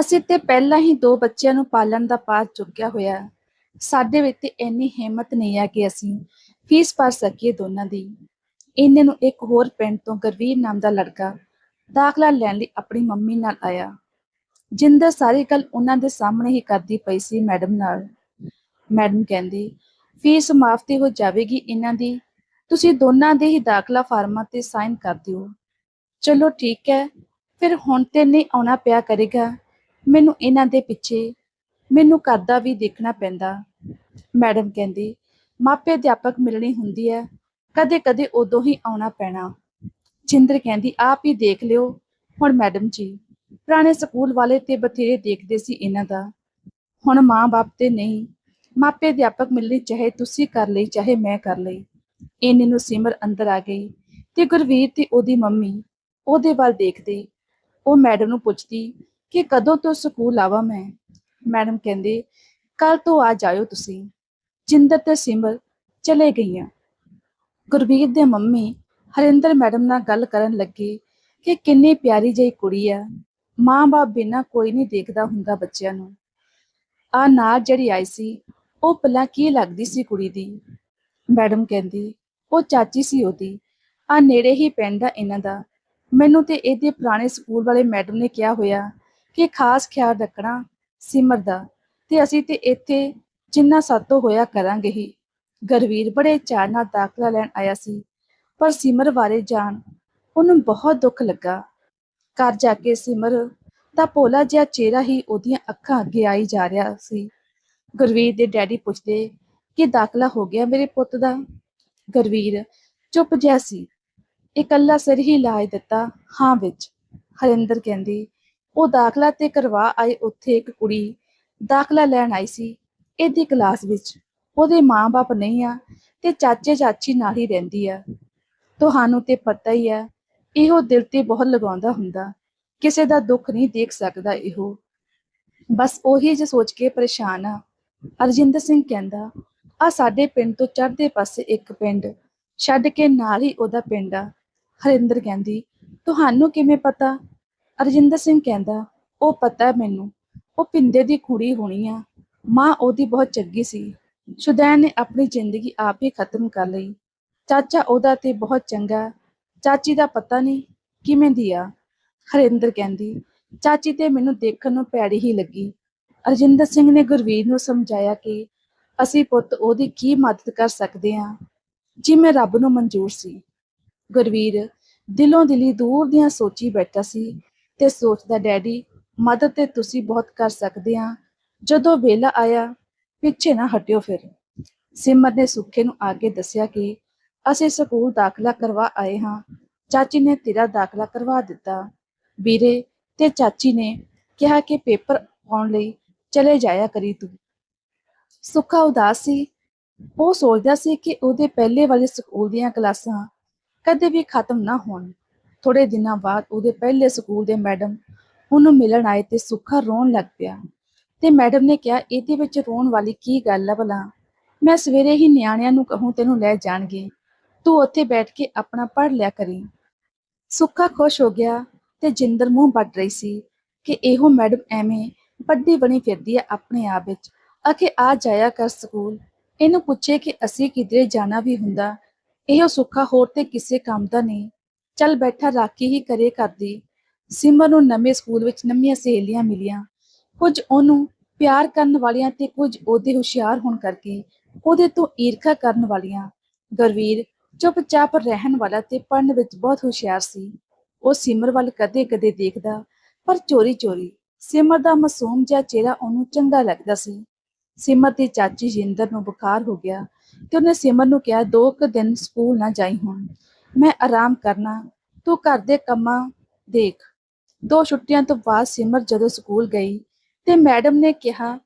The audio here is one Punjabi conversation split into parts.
ਅਸੀਂ ਤੇ ਪਹਿਲਾਂ ਹੀ ਦੋ ਬੱਚਿਆਂ ਨੂੰ ਪਾਲਣ ਦਾ ਪਾਰ ਚੁੱਕਿਆ ਹੋਇਆ। ਸਾਡੇ ਵਿੱਚ ਤੇ ਇੰਨੀ ਹਿੰਮਤ ਨਹੀਂ ਹੈ ਕਿ ਅਸੀਂ ਫੀਸ ਭਰ ਸਕੀਏ ਦੋਨਾਂ ਦੀ। ਇਹਨਾਂ ਨੂੰ ਇੱਕ ਹੋਰ ਪਿੰਡ ਤੋਂ ਗੁਰਵੀਰ ਨਾਮ ਦਾ ਲੜਕਾ ਦਾਖਲਾ ਲੈਣ ਲਈ ਆਪਣੀ ਮੰਮੀ ਨਾਲ ਆਇਆ। ਜਿੰਦਰ ਸਾਰੀ ਗੱਲ ਉਹਨਾਂ ਦੇ ਸਾਹਮਣੇ ਹੀ ਕਰਦੀ ਪਈ ਸੀ ਮੈਡਮ ਨਾਲ। ਮੈਡਮ ਕਹਿੰਦੀ, ਫੀਸ ਮਾਫ ਤੇ ਹੋ ਜਾਵੇਗੀ ਇਹਨਾਂ ਦੀ। ਤੁਸੀਂ ਦੋਨਾਂ ਦੇ ਹੀ ਦਾਖਲਾ ਫਾਰਮਾਂ ਤੇ ਸਾਈਨ ਕਰ ਦਿਓ। ਚਲੋ ਠੀਕ ਹੈ, ਫਿਰ ਹੁਣ ਤੇ ਨਹੀਂ ਆਉਣਾ ਪਿਆ ਕਰੇਗਾ। ਮੈਨੂੰ ਇਹਨਾਂ ਦੇ ਪਿੱਛੇ ਮੈਨੂੰ ਘਰ ਦਾ ਵੀ ਦੇਖਣਾ ਪੈਂਦਾ। ਮੈਡਮ ਕਹਿੰਦੀ, ਮਾਪੇ ਅਧਿਆਪਕ ਮਿਲਣੀ ਹੁੰਦੀ ਹੈ ਕਦੇ ਕਦੇ ਉਦੋਂ ਹੀ ਆਉਣਾ ਪੈਣਾ। ਜਿੰਦਰ ਕਹਿੰਦੀ, ਆਪ ਹੀ ਦੇਖ ਲਿਓ। ਹੁਣ ਮੈਡਮ ਜੀ, ਪੁਰਾਣੇ ਸਕੂਲ ਵਾਲੇ ਤੇ ਬਥੇਰੇ ਦੇਖਦੇ ਸੀ ਇਹਨਾਂ ਦਾ। ਹੁਣ ਮਾਂ-ਬਾਪ ਤੇ ਨਹੀਂ। ਮਾਪੇ ਅਧਿਆਪਕ ਮਿਲਣੀ ਚਾਹੇ ਤੁਸੀਂ ਕਰ ਲਈ, ਚਾਹੇ ਮੈਂ ਕਰ ਲਈ। ਇਹਨੇ ਨੂੰ ਸਿਮਰ ਅੰਦਰ ਆ ਗਈ ਤੇ ਗੁਰਵੀਰ ਤੇ ਉਹਦੀ ਮੰਮੀ ਉਹਦੇ ਵੱਲ ਦੇਖਦੇ। ਉਹ ਮੈਡਮ ਨੂੰ ਪੁੱਛਦੀ ਕਿ ਕਦੋਂ ਤੋਂ ਸਕੂਲ ਆਵਾਂ ਮੈਂ? ਮੈਡਮ ਕਹਿੰਦੇ ਕੱਲ ਤੋਂ ਆ ਜਾਇਓ ਤੁਸੀਂ। ਜਿੰਦਰ ਤੇ ਸਿਮਰ ਚਲੇ ਗਈਆਂ। ਗੁਰਬੀਰ ਦੇ ਮੰਮੀ ਹਰਿੰਦਰ ਮੈਡਮ ਨਾਲ ਗੱਲ ਕਰਨ ਲੱਗੇ ਕਿ ਕਿੰਨੀ ਪਿਆਰੀ ਜਿਹੀ ਕੁੜੀ ਆ। ਮਾਂ-ਬਾਪ ਬਿਨਾਂ ਕੋਈ ਨਹੀਂ ਦੇਖਦਾ ਹੁੰਦਾ ਬੱਚਿਆਂ ਨੂੰ। ਆ ਨਾਲ ਜਿਹੜੀ ਆਈ ਸੀ, ਉਹ ਪਹਿਲਾਂ ਕੀ ਲੱਗਦੀ ਸੀ ਕੁੜੀ ਦੀ? ਮੈਡਮ ਕਹਿੰਦੀ, ਉਹ ਚਾਚੀ ਸੀ ਉਹਦੀ। ਆ ਨੇੜੇ ਹੀ ਪਿੰਡ ਆ ਇਹਨਾਂ ਦਾ। ਮੈਨੂੰ ਤੇ ਇਹਦੇ ਪੁਰਾਣੇ ਸਕੂਲ ਵਾਲੇ ਮੈਡਮ ਨੇ ਕਿਹਾ ਹੋਇਆ ਕਿ ਖਾਸ ਖਿਆਲ ਰੱਖਣਾ ਸਿਮਰ ਦਾ ਤੇ ਅਸੀਂ ਤੇ ਇੱਥੇ ਜਿੰਨਾ ਸਾਤੋਂ ਹੋਇਆ ਕਰਾਂਗੇ ਹੀ। ਗਰਵੀਰ ਬੜੇ ਚਾਅ ਨਾਲ ਦਾਖਲਾ ਲੈਣ ਆਇਆ ਸੀ, ਪਰ ਸਿਮਰ ਬਾਰੇ ਜਾਣ ਉਹਨੂੰ ਬਹੁਤ ਦੁੱਖ ਲੱਗਾ। ਘਰ ਜਾ ਕੇ ਸਿਮਰ ਦਾ ਭੋਲਾ ਜਿਹਾ ਚਿਹਰਾ ਹੀ ਉਹਦੀਆਂ ਅੱਖਾਂ ਅੱਗੇ ਆਈ ਜਾ ਰਿਹਾ ਸੀ। ਗੁਰਵੀਰ ਦੇ ਡੈਡੀ ਪੁੱਛਦੇ ਕਿ ਦਾਖਲਾ ਹੋ ਗਿਆ ਮੇਰੇ ਪੁੱਤ ਦਾ? ਗੁਰਵੀਰ ਚੁੱਪ ਜਿਹਾ ਸੀ। ਇਕੱਲਾ ਸਿਰ ਹੀ ਲਾਇ ਦਿੱਤਾ, ਹਾਂ ਵਿੱਚ। ਹਰਿੰਦਰ ਕਹਿੰਦੀ ਉਹ ਦਾਖਲਾ ਤੇ ਕਰਵਾ ਆਏ ਉੱਥੇ ਇੱਕ ਕੁੜੀ, ਦਾਖਲਾ ਲੈਣ ਆਈ ਸੀ ਇਹਦੀ ਕਲਾਸ ਵਿੱਚ। ਉਹਦੇ ਮਾਂ-ਬਾਪ ਨਹੀਂ ਆ ਤੇ ਚਾਚੇ ਚਾਚੀ ਨਾਲ ਹੀ ਰਹਿੰਦੀ ਆ। ਤੁਹਾਨੂੰ ਤੇ ਪਤਾ ਹੀ ਆ, ਇਹੋ ਦਿਲ ਤੇ ਬਹੁਤ ਲਗਾਉਂਦਾ ਹੁੰਦਾ, ਕਿਸੇ ਦਾ ਦੁੱਖ ਨਹੀਂ ਦੇਖ ਸਕਦਾ ਇਹੋ। ਬਸ ਉਹੀ ਜੇ ਸੋਚ ਕੇ ਪਰੇਸ਼ਾਨ ਆ। ਅਰਜਿੰਦਰ ਸਿੰਘ ਕਹਿੰਦਾ ਆ ਸਾਡੇ ਪਿੰਡ ਤੋਂ ਚੜ੍ਹਦੇ ਪਾਸੇ ਇੱਕ ਪਿੰਡ, ਛੱਡ ਕੇ ਨਾਲ ਹੀ ਉਹਦਾ ਪਿੰਡ ਆ। ਹਰਿੰਦਰ ਕਹਿੰਦੀ, ਤੁਹਾਨੂੰ ਕਿਵੇਂ ਪਤਾ? ਅਰਜਿੰਦਰ ਸਿੰਘ ਕਹਿੰਦਾ, ਉਹ ਪਤਾ ਮੈਨੂੰ, ਉਹ ਪਿੰਦੇ ਦੀ ਕੁੜੀ ਹੋਣੀ ਆ। ਮਾਂ ਉਹਦੀ ਬਹੁਤ ਚੰਗੀ ਸੀ। ਸ਼ੁਦੈਨ ਨੇ ਆਪਣੀ ਜ਼ਿੰਦਗੀ ਆਪ ਹੀ ਖਤਮ ਕਰ ਲਈ। ਚਾਚਾ ਉਹਦਾ ਤੇ ਬਹੁਤ ਚੰਗਾ। ਚਾਚੀ ਦਾ ਪਤਾ ਨਹੀਂ ਕਿਵੇਂ ਦੀ ਆ। ਹਰਿੰਦਰ ਕਹਿੰਦੀ, ਚਾਚੀ ਤੇ ਮੈਨੂੰ ਦੇਖਣ ਨੂੰ ਪੈੜੀ ਹੀ ਲੱਗੀ। ਅਰਜਿੰਦਰ ਸਿੰਘ ਨੇ ਗੁਰਵੀਰ ਨੂੰ ਸਮਝਾਇਆ ਕਿ ਅਸੀਂ ਪੁੱਤ ਉਹਦੀ ਕੀ ਮਦਦ ਕਰ ਸਕਦੇ ਹਾਂ, ਜਿਵੇਂ ਰੱਬ ਨੂੰ ਮਨਜ਼ੂਰ ਸੀ। ਗੁਰਵੀਰ ਦਿਲੋਂ ਦਿਲੀ ਦੂਰ ਦੀਆਂ ਸੋਚੀ ਬੈਠਾ ਸੀ। ਤੇ ਸੋਚਦਾ, ਡੈਡੀ, ਮਦਦ ਤੇ ਤੁਸੀਂ ਬਹੁਤ ਕਰ ਸਕਦੇ ਆ। ਜਦੋਂ ਵੇਲਾ ਆਇਆ, ਪਿੱਛੇ ਨਾ ਹਟਿਓ ਫਿਰ। ਸਿਮਰ ਨੇ ਸੁੱਖੇ ਨੂੰ ਆਗੇ ਦੱਸਿਆ ਕਿ ਅਸੀਂ ਸਕੂਲ ਦਾਖਲਾ ਕਰਵਾ ਆਏ ਹਾਂ। ਚਾਚੀ ਨੇ ਤੇਰਾ ਦਾਖਲਾ ਕਰਵਾ ਦਿੱਤਾ। ਵੀਰੇ ਤੇ ਚਾਚੀ ਨੇ ਕਿਹਾ ਕਿ ਪੇਪਰ ਆਉਣ ਲਈ ਚਲੇ ਜਾਇਆ ਕਰੀ ਤੂੰ। ਸੁੱਖਾ ਉਦਾਸ ਸੀ। ਉਹ ਸੋਚਦਾ ਸੀ ਕਿ ਉਹਦੇ ਪਹਿਲੇ ਵਾਲੇ ਸਕੂਲ ਦੀਆਂ ਕਲਾਸਾਂ ਕਦੇ ਵੀ ਖਤਮ ਨਾ ਹੋਣ। ਥੋੜੇ ਦਿਨਾਂ ਬਾਅਦ ਉਹਦੇ ਪਹਿਲੇ ਸਕੂਲ ਦੇ ਮੈਡਮ ਉਹਨੂੰ ਮਿਲਣ ਆਏ ਤੇ ਸੁੱਖਾ ਰੋਣ ਲੱਗ ਪਿਆ। ਤੇ ਮੈਡਮ ਨੇ ਕਿਹਾ, ਇਹਦੇ ਵਿੱਚ ਰੋਣ ਵਾਲੀ ਕੀ ਗੱਲ ਆ ਭਲਾ? ਮੈਂ ਸਵੇਰੇ ਹੀ ਨਿਆਣਿਆਂ ਨੂੰ ਕਹੂੰ ਤੈਨੂੰ ਲੈ ਜਾਣਗੇ। ਤੂੰ ਉੱਥੇ ਬੈਠ ਕੇ ਆਪਣਾ ਪੜ੍ਹ ਲਿਆ ਕਰੀ। ਸੁੱਖਾ ਖੁਸ਼ ਹੋ ਗਿਆ ਤੇ ਜਿੰਦਰ ਮੂੰਹ ਵੱਟ ਰਹੀ ਸੀ ਕਿ ਇਹੋ ਮੈਡਮ ਐਵੇਂ ਵੱਡੀ ਬਣੀ ਫਿਰਦੀ ਆ ਆਪਣੇ ਆਪ ਵਿੱਚ। ਅਖੇ ਆ ਜਾਇਆ ਕਰ ਸਕੂਲ। ਇਹਨੂੰ ਪੁੱਛੇ ਕਿ ਅਸੀਂ ਕਿਧਰੇ ਜਾਣਾ ਵੀ ਹੁੰਦਾ? ਇਹੋ ਸੁੱਖਾ ਹੋਰ ਤੇ ਕਿਸੇ ਕੰਮ ਦਾ ਨਹੀਂ। ਚੱਲ ਬੈਠਾ ਰਾਖੀ ਹੀ ਕਰੇ ਕਰਦੀ। ਸਿਮਰ ਨੂੰ ਨਵੇਂ ਸਕੂਲ ਵਿੱਚ ਨਵੀਆਂ ਸਹੇਲੀਆਂ ਮਿਲੀਆਂ। ਕੁਝ ਉਹਨੂੰ ਪਿਆਰ ਕਰਨ ਵਾਲੀਆਂ ਤੇ ਕੁਝ ਉਹਦੇ ਹੁਸ਼ਿਆਰ ਹੋਣ ਕਰਕੇ ਉਹਦੇ ਤੋਂ ਈਰਖਾ ਕਰਨ ਵਾਲੀਆਂ। ਗੁਰਵੀਰ ਚੁੱਪਚਾਪ ਰਹਿਣ ਵਾਲਾ ਤੇ ਪੜ੍ਹਨ ਵਿੱਚ ਬਹੁਤ ਹੁਸ਼ਿਆਰ ਸੀ। ਉਹ ਸਿਮਰ ਵੱਲ ਕਦੇ-ਕਦੇ ਦੇਖਦਾ, ਪਰ ਚੋਰੀ-ਚੋਰੀ। ਸਿਮਰ ਦਾ ਮਾਸੂਮ ਜਿਹਾ ਚਿਹਰਾ ਉਹਨੂੰ ਚੰਗਾ ਲੱਗਦਾ ਸੀ। ਸਿਮਰ ਦੀ ਚਾਚੀ ਜਿੰਦਰ ਨੂੰ ਬੁਖਾਰ ਹੋ ਗਿਆ ਤੇ ਉਹਨੇ ਸਿਮਰ ਨੂੰ ਕਿਹਾ, ਦੋ ਕੁ ਦਿਨ ਸਕੂਲ ਨਾ ਜਾਈ ਹੁਣ। ਮੈਂ ਆਰਾਮ ਕਰਨਾ, ਤੂੰ ਘਰ ਦੇ ਕੰਮਾਂ ਦੇਖ। ਦੋ ਛੁੱਟੀਆਂ ਤੋਂ ਬਾਅਦ ਸਿਮਰ ਜਦੋਂ ਸਕੂਲ ਗਈ ਤੇ ਮੈਡਮ ਨੇ ਕਿਹਾ,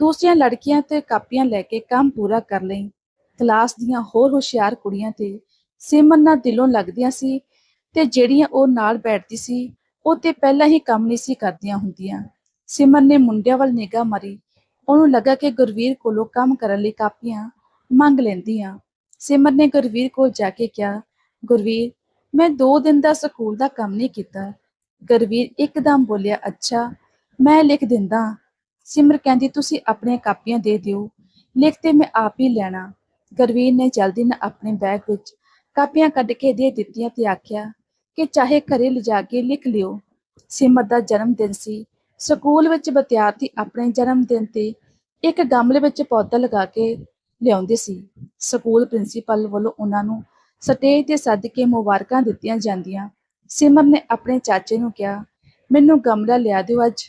ਦੂਸਰੀਆਂ ਲੜਕੀਆਂ ਤੇ ਕਾਪੀਆਂ ਲੈ ਕੇ ਕੰਮ ਪੂਰਾ ਕਰ ਲਈ। ਕਲਾਸ ਦੀਆਂ ਹੋਰ ਹੁਸ਼ਿਆਰ ਕੁੜੀਆਂ ਤੇ ਸਿਮਰ ਨਾਲ ਦਿਲੋਂ ਲੱਗਦੀਆਂ ਸੀ ਤੇ ਜਿਹੜੀਆਂ ਉਹ ਨਾਲ ਬੈਠਦੀ ਸੀ, ਉਹ ਤੇ ਪਹਿਲਾਂ ਹੀ ਕੰਮ ਨਹੀਂ ਸੀ ਕਰਦੀਆਂ ਹੁੰਦੀਆਂ। ਸਿਮਰ ਨੇ ਮੁੰਡਿਆਂ ਵੱਲ ਨਿਗਾਹ ਮਾਰੀ। ਉਹਨੂੰ ਲੱਗਾ ਕਿ ਗੁਰਵੀਰ ਕੋਲੋਂ ਕੰਮ ਕਰਨ ਲਈ ਕਾਪੀਆਂ ਮੰਗ ਲੈਂਦੀਆਂ। ਸਿਮਰ ਨੇ ਗੁਰਵੀਰ ਕੋਲ ਜਾ ਕੇ ਕਿਹਾ ਗੁਰਵੀਰ, ਮੈਂ 2 ਦਿਨ ਦਾ ਸਕੂਲ ਦਾ ਕੰਮ ਨਹੀਂ ਕੀਤਾ। ਗੁਰਵੀਰ ਇੱਕਦਮ ਬੋਲਿਆ, ਅੱਛਾ, ਮੈਂ ਲਿਖ ਦਿੰਦਾ। ਸਿਮਰ ਕਹਿੰਦੀ, ਤੁਸੀਂ ਆਪਣੀਆਂ ਕਾਪੀਆਂ ਦੇ ਦਿਓ। ਲਿਖ ਤੇ ਮੈਂ ਆਪ ਹੀ ਲੈਣਾ। ਗੁਰਵੀਰ ਨੇ ਜਲਦੀ ਨਾਲ ਆਪਣੇ ਬੈਗ ਵਿੱਚ ਕਾਪੀਆਂ ਕੱਢ ਕੇ ਦੇ ਦਿੱਤੀਆਂ ਤੇ ਆਖਿਆ ਕਿ ਚਾਹੇ ਘਰੇ ਲਿਜਾ ਕੇ ਲਿਖ ਲਿਓ। ਸਿਮਰ ਦਾ ਜਨਮ ਦਿਨ ਸੀ। ਸਕੂਲ ਵਿੱਚ ਵਿਦਿਆਰਥੀ ਆਪਣੇ ਜਨਮ ਦਿਨ ਤੇ ਇੱਕ ਗਮਲੇ ਵਿੱਚ ਪੌਦਾ ਲਗਾ ਕੇ ਲਿਆਉਂਦੇ ਸੀ। ਸਕੂਲ ਪ੍ਰਿੰਸੀਪਲ ਵੱਲੋਂ ਉਹਨਾਂ ਨੂੰ ਸਟੇਜ ਤੇ ਸੱਦ ਕੇ ਮੁਬਾਰਕਾਂ ਦਿੱਤੀਆਂ ਜਾਂਦੀਆਂ। ਸਿਮਰ ਨੇ ਆਪਣੇ ਚਾਚੇ ਨੂੰ ਕਿਹਾ, ਮੈਨੂੰ ਗਮਲਾ ਲਿਆ ਦਿਓ ਅੱਜ,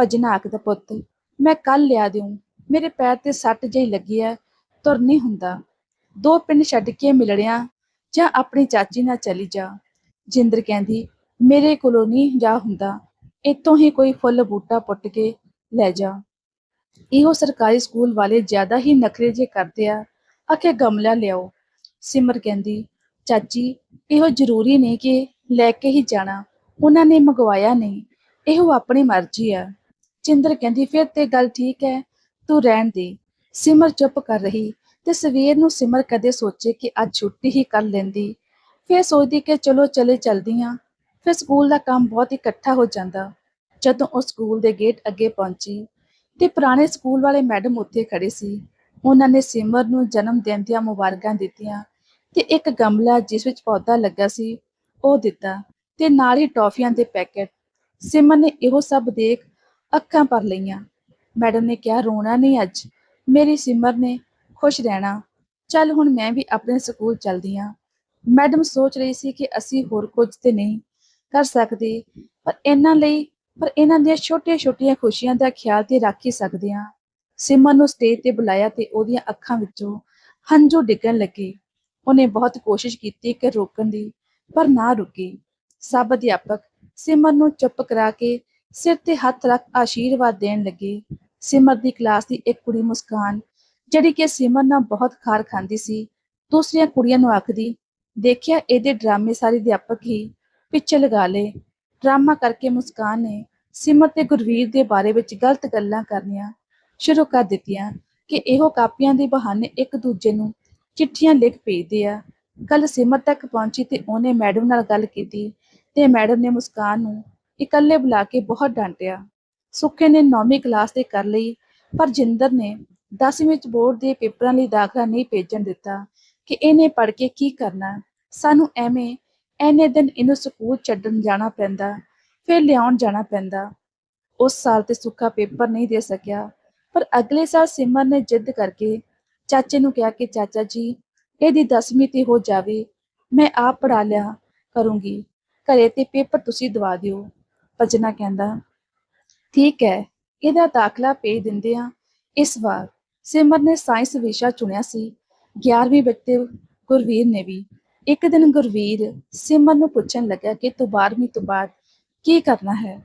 ਭਜਨਾਕ ਦਾ ਪੁੱਤ। ਮੈਂ ਕੱਲ ਲਿਆ ਦਿਉ। ਮੇਰੇ ਪੈਰ ਤੇ ਸੱਟ ਜਿਹੀ ਲੱਗੀ ਹੈ ਤੁਰ ਨਹੀਂ ਹੁੰਦਾ। ਦੋ ਪਿੰਡ ਛੱਡ ਕੇ ਮਿਲੜਿਆ ਜਾਂ ਆਪਣੀ ਚਾਚੀ ਨਾਲ ਚਲੀ ਜਾ। ਜਿੰਦਰ ਕਹਿੰਦੀ, ਮੇਰੇ ਕੋਲੋਂ ਨਹੀਂ ਜਾ ਹੁੰਦਾ। ਇੱਥੋਂ ਹੀ ਕੋਈ ਫੁੱਲ ਬੂਟਾ ਪੁੱਟ ਕੇ ਲੈ ਜਾ। ਇਹੋ ਸਰਕਾਰੀ ਸਕੂਲ ਵਾਲੇ ਜ਼ਿਆਦਾ ਹੀ ਨਖਰੇ ਜੇ ਕਰਦੇ ਆ। ਆਖੇ ਗਮਲਾ ਲਿਆਓ। ਸਿਮਰ ਕਹਿੰਦੀ, ਚਾਚੀ, ਇਹੋ ਜ਼ਰੂਰੀ ਨਹੀਂ ਕਿ ਲੈ ਕੇ ਹੀ ਜਾਣਾ। ਉਹਨਾਂ ਨੇ ਮੰਗਵਾਇਆ ਨਹੀਂ। ਇਹੋ ਆਪਣੀ ਮਰਜ਼ੀ ਆ। ਚਿੰਦਰ ਕਹਿੰਦੀ, ਫਿਰ ਤੇ ਗੱਲ ਠੀਕ ਹੈ, ਤੂੰ ਰਹਿਣ ਦੇ। ਸਿਮਰ ਚੁੱਪ ਕਰ ਰਹੀ ਤੇ ਸਵੇਰ ਨੂੰ ਸਿਮਰ ਕਦੇ ਸੋਚੇ ਕਿ ਅੱਜ ਛੁੱਟੀ ਹੀ ਕਰ ਲੈਂਦੀ। ਫਿਰ ਸੋਚਦੀ ਕਿ ਚਲੋ ਚਲੇ ਚਲਦੀਆਂ ਫਿਰ ਸਕੂਲ ਦਾ ਕੰਮ ਬਹੁਤ ਇਕੱਠਾ ਹੋ ਜਾਂਦਾ। ਜਦੋਂ ਉਹ ਸਕੂਲ ਦੇ ਗੇਟ ਅੱਗੇ ਪਹੁੰਚੀ ਤੇ ਪੁਰਾਣੇ ਸਕੂਲ ਵਾਲੇ ਮੈਡਮ ਉੱਥੇ ਖੜੇ ਸੀ। ਉਹਨਾਂ ਨੇ ਸਿਮਰ ਨੂੰ ਜਨਮ ਦਿਨ ਦੀਆਂ ਮੁਬਾਰਕਾਂ ਦਿੱਤੀਆਂ। ਤੇ ਇੱਕ ਗਮਲਾ ਜਿਸ ਵਿੱਚ ਪੌਦਾ ਲੱਗਾ ਸੀ, ਉਹ ਦਿੱਤਾ ਤੇ ਨਾਲ ਹੀ ਟੌਫੀਆਂ ਦੇ ਪੈਕੇਟ। ਸਿਮਰ ਨੇ ਇਹੋ ਸਭ ਦੇਖ ਅੱਖਾਂ ਭਰ ਲਈਆਂ। ਮੈਡਮ ਨੇ ਕਿਹਾ, ਰੋਣਾ ਨਹੀਂ ਅੱਜ। ਮੇਰੀ ਸਿਮਰ ਨੇ ਖੁਸ਼ ਰਹਿਣਾ। ਚੱਲ ਹੁਣ ਮੈਂ ਵੀ ਆਪਣੇ ਸਕੂਲ ਚਲਦੀ ਹਾਂ ਮੈਡਮ ਸੋਚ ਰਹੀ ਸੀ ਕਿ ਅਸੀਂ ਹੋਰ ਕੁਝ ਤੇ ਨਹੀਂ ਕਰ ਸਕਦੇ, ਪਰ ਇਹਨਾਂ ਲਈ, ਪਰ ਇਹਨਾਂ ਦੀਆਂ ਛੋਟੀਆਂ-ਛੋਟੀਆਂ ਖੁਸ਼ੀਆਂ ਦਾ ਖਿਆਲ ਤੇ ਰੱਖ ਹੀ ਸਕਦੇ ਹਾਂ ਸਿਮਰ ਨੂੰ ਸਟੇਜ ਤੇ ਬੁਲਾਇਆ ਤੇ ਉਹਦੀਆਂ ਅੱਖਾਂ ਵਿੱਚੋਂ ਹੰਝੂ ਡਿੱਗਣ ਲੱਗੇ। ਉਹਨੇ ਬਹੁਤ ਕੋਸ਼ਿਸ਼ ਕੀਤੀ ਕਿ ਰੋਕਣ ਦੀ, ਪਰ ਨਾ ਰੁਕੀ। ਸਭ ਅਧਿਆਪਕ ਸਿਮਰ ਨੂੰ ਚੁੱਪ ਕਰਾ ਕੇ ਸਿਰ ਤੇ ਹੱਥ ਰੱਖ ਆਸ਼ੀਰਵਾਦ ਦੇਣ ਲੱਗੇ। ਸਿਮਰ ਦੀ ਕਲਾਸ ਦੀ ਇੱਕ ਕੁੜੀ ਮੁਸਕਾਨ, ਜਿਹੜੀ ਕਿ ਸਿਮਰ ਨਾਲ ਬਹੁਤ ਖਾਰ ਖਾਂਦੀ ਸੀ, ਦੂਸਰੀਆਂ ਕੁੜੀਆਂ ਨੂੰ ਆਖਦੀ, ਦੇਖਿਆ, ਇਹਦੇ ਡਰਾਮੇ ਸਾਰੇ ਅਧਿਆਪਕ ਹੀ ਪਿੱਛੇ ਲਗਾ ਲਏ। ਡਰਾਮਾ ਕਰਕੇ ਮੁਸਕਾਨ ਨੇ ਸਿਮਰ ਤੇ ਗੁਰਵੀਰ ਦੇ ਬਾਰੇ ਵਿੱਚ ਗਲਤ ਗੱਲਾਂ ਕਰਨੀਆਂ ਸ਼ੁਰੂ ਕਰ ਦਿੱਤੀਆਂ ਕਿ ਇਹੋ ਕਾਪੀਆਂ ਦੇ ਬਹਾਨੇ ਇੱਕ ਦੂਜੇ ਨੂੰ ਚਿੱਠੀਆਂ ਲਿਖ ਭੇਜਦੇ ਆ। ਗੱਲ ਸਿਮਰ ਤੱਕ ਪਹੁੰਚੀ ਤੇ ਉਹਨੇ ਮੈਡਮ ਨਾਲ ਗੱਲ ਕੀਤੀ ਤੇ ਮੈਡਮ ਨੇ ਮੁਸਕਾਨ ਨੂੰ ਇਕੱਲੇ ਬੁਲਾ ਕੇ ਬਹੁਤ ਡਾਂਟਿਆ। ਸੁੱਖੇ ਨੇ 9ਵੀਂ ਕਲਾਸ ਤੇ ਕਰ ਲਈ, ਪਰ ਜਿੰਦਰ ਨੇ 10ਵੀਂ ਵਿੱਚ ਬੋਰਡ ਦੇ ਪੇਪਰਾਂ ਲਈ ਦਾਖਲਾ ਨਹੀਂ ਭੇਜਣ ਦਿੱਤਾ ਕਿ ਇਹਨੇ ਪੜ੍ਹ ਕੇ ਕੀ ਕਰਨਾ। ਸਾਨੂੰ ਐਵੇਂ ਐਨੇ ਦਿਨ ਇਹਨੂੰ ਸਕੂਲ ਛੱਡਣ ਜਾਣਾ ਪੈਂਦਾ, ਫਿਰ ਲਿਆਉਣ ਜਾਣਾ ਪੈਂਦਾ। ਉਸ ਸਾਲ ਤੇ ਸੁੱਖਾ ਪੇਪਰ ਨਹੀਂ ਦੇ ਸਕਿਆ, ਪਰ ਅਗਲੇ ਸਾਲ ਸਿਮਰ ਨੇ ਜਿੱਦ ਕਰਕੇ ਚਾਚੇ ਨੂੰ ਕਿਹਾ ਕਿ ਚਾਚਾ ਜੀ, ਇਹਦੀ 10ਵੀਂ ਤੇ ਹੋ ਜਾਵੇ, ਮੈਂ ਆਪ ਪੜਾ ਲਿਆ ਕਰੂੰਗੀ। ਘਰੇ ਤੇ ਪੇਪਰ ਤੁਸੀਂ ਦਵਾ ਦਿਓ, ਭਜਨਾ ਕਹਿੰਦਾ। ਠੀਕ ਹੈ, ਇਹਦਾ ਦਾਖਲਾ ਭੇਜ ਦਿੰਦੇ ਆ ਇਸ ਵਾਰ ਸਿਮਰ ਨੇ ਸਾਇੰਸ ਵਿਸ਼ਾ ਚੁਣਿਆ ਸੀ। 11ਵੀਂ ਬੱਚੇ ਗੁਰਵੀਰ ਨੇ ਵੀ। ਇੱਕ ਦਿਨ ਗੁਰਵੀਰ ਸਿਮਰ ਨੂੰ ਪੁੱਛਣ ਲੱਗਾ ਕਿ ਤੂੰ 12ਵੀਂ ਤੋਂ ਬਾਅਦ ਕੀ ਕਰਨਾ ਹੈ?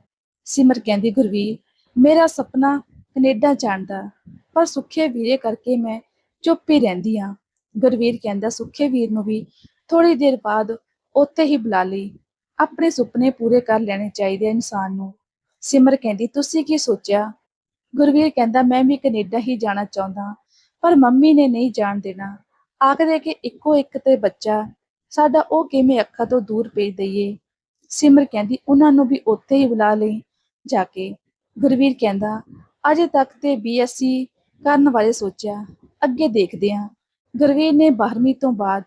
ਸਿਮਰ ਕਹਿੰਦੀ, ਗੁਰਵੀਰ, ਮੇਰਾ ਸੁਪਨਾ ਕੈਨੇਡਾ ਜਾਣ ਦਾ, ਪਰ ਸੁੱਖੇ ਵੀਰੇ ਕਰਕੇ ਮੈਂ ਚੁੱਪ ਹੀ ਰਹਿੰਦੀ ਆ। ਗੁਰਵੀਰ ਕਹਿੰਦਾ, ਸੁੱਖੇ ਵੀਰ ਨੂੰ ਵੀ ਥੋੜੀ ਦੇਰ ਬਾਅਦ ਉੱਥੇ ਹੀ ਬੁਲਾ ਲਈ। ਆਪਣੇ ਸੁਪਨੇ ਪੂਰੇ ਕਰ ਲੈਣੇ ਚਾਹੀਦੇ ਇਨਸਾਨ ਨੂੰ। ਸਿਮਰ ਕਹਿੰਦੀ, ਤੁਸੀਂ ਕੀ ਸੋਚਿਆ? ਗੁਰਵੀਰ ਕਹਿੰਦਾ, ਮੈਂ ਵੀ ਕੈਨੇਡਾ ਹੀ ਜਾਣਾ ਚਾਹੁੰਦਾ ਪਰ ਮੰਮੀ ਨੇ ਨਹੀਂ ਜਾਣ ਦੇਣਾ। ਆਖਦੇ ਕਿ ਇੱਕੋ ਇੱਕ ਤੇ ਬੱਚਾ, ਸਾਡਾ ਉਹ ਕਿਵੇਂ ਅੱਖਾਂ ਤੋਂ ਦੂਰ ਭੇਜ ਦਈਏ? ਸਿਮਰ ਕਹਿੰਦੀ, ਉਹਨਾਂ ਨੂੰ ਵੀ ਉੱਥੇ ਹੀ ਬੁਲਾ ਲਈ ਜਾ ਕੇ। ਗੁਰਵੀਰ ਕਹਿੰਦਾ, ਅਜੇ ਤੱਕ ਤੇ ਬੀਐਸਸੀ ਕਰਨ ਬਾਰੇ ਸੋਚਿਆ। ਅੱਗੇ ਦੇਖਦੇ ਹਾਂ। ਗੁਰਵੀਰ ਨੇ 12ਵੀਂ ਤੋਂ ਬਾਅਦ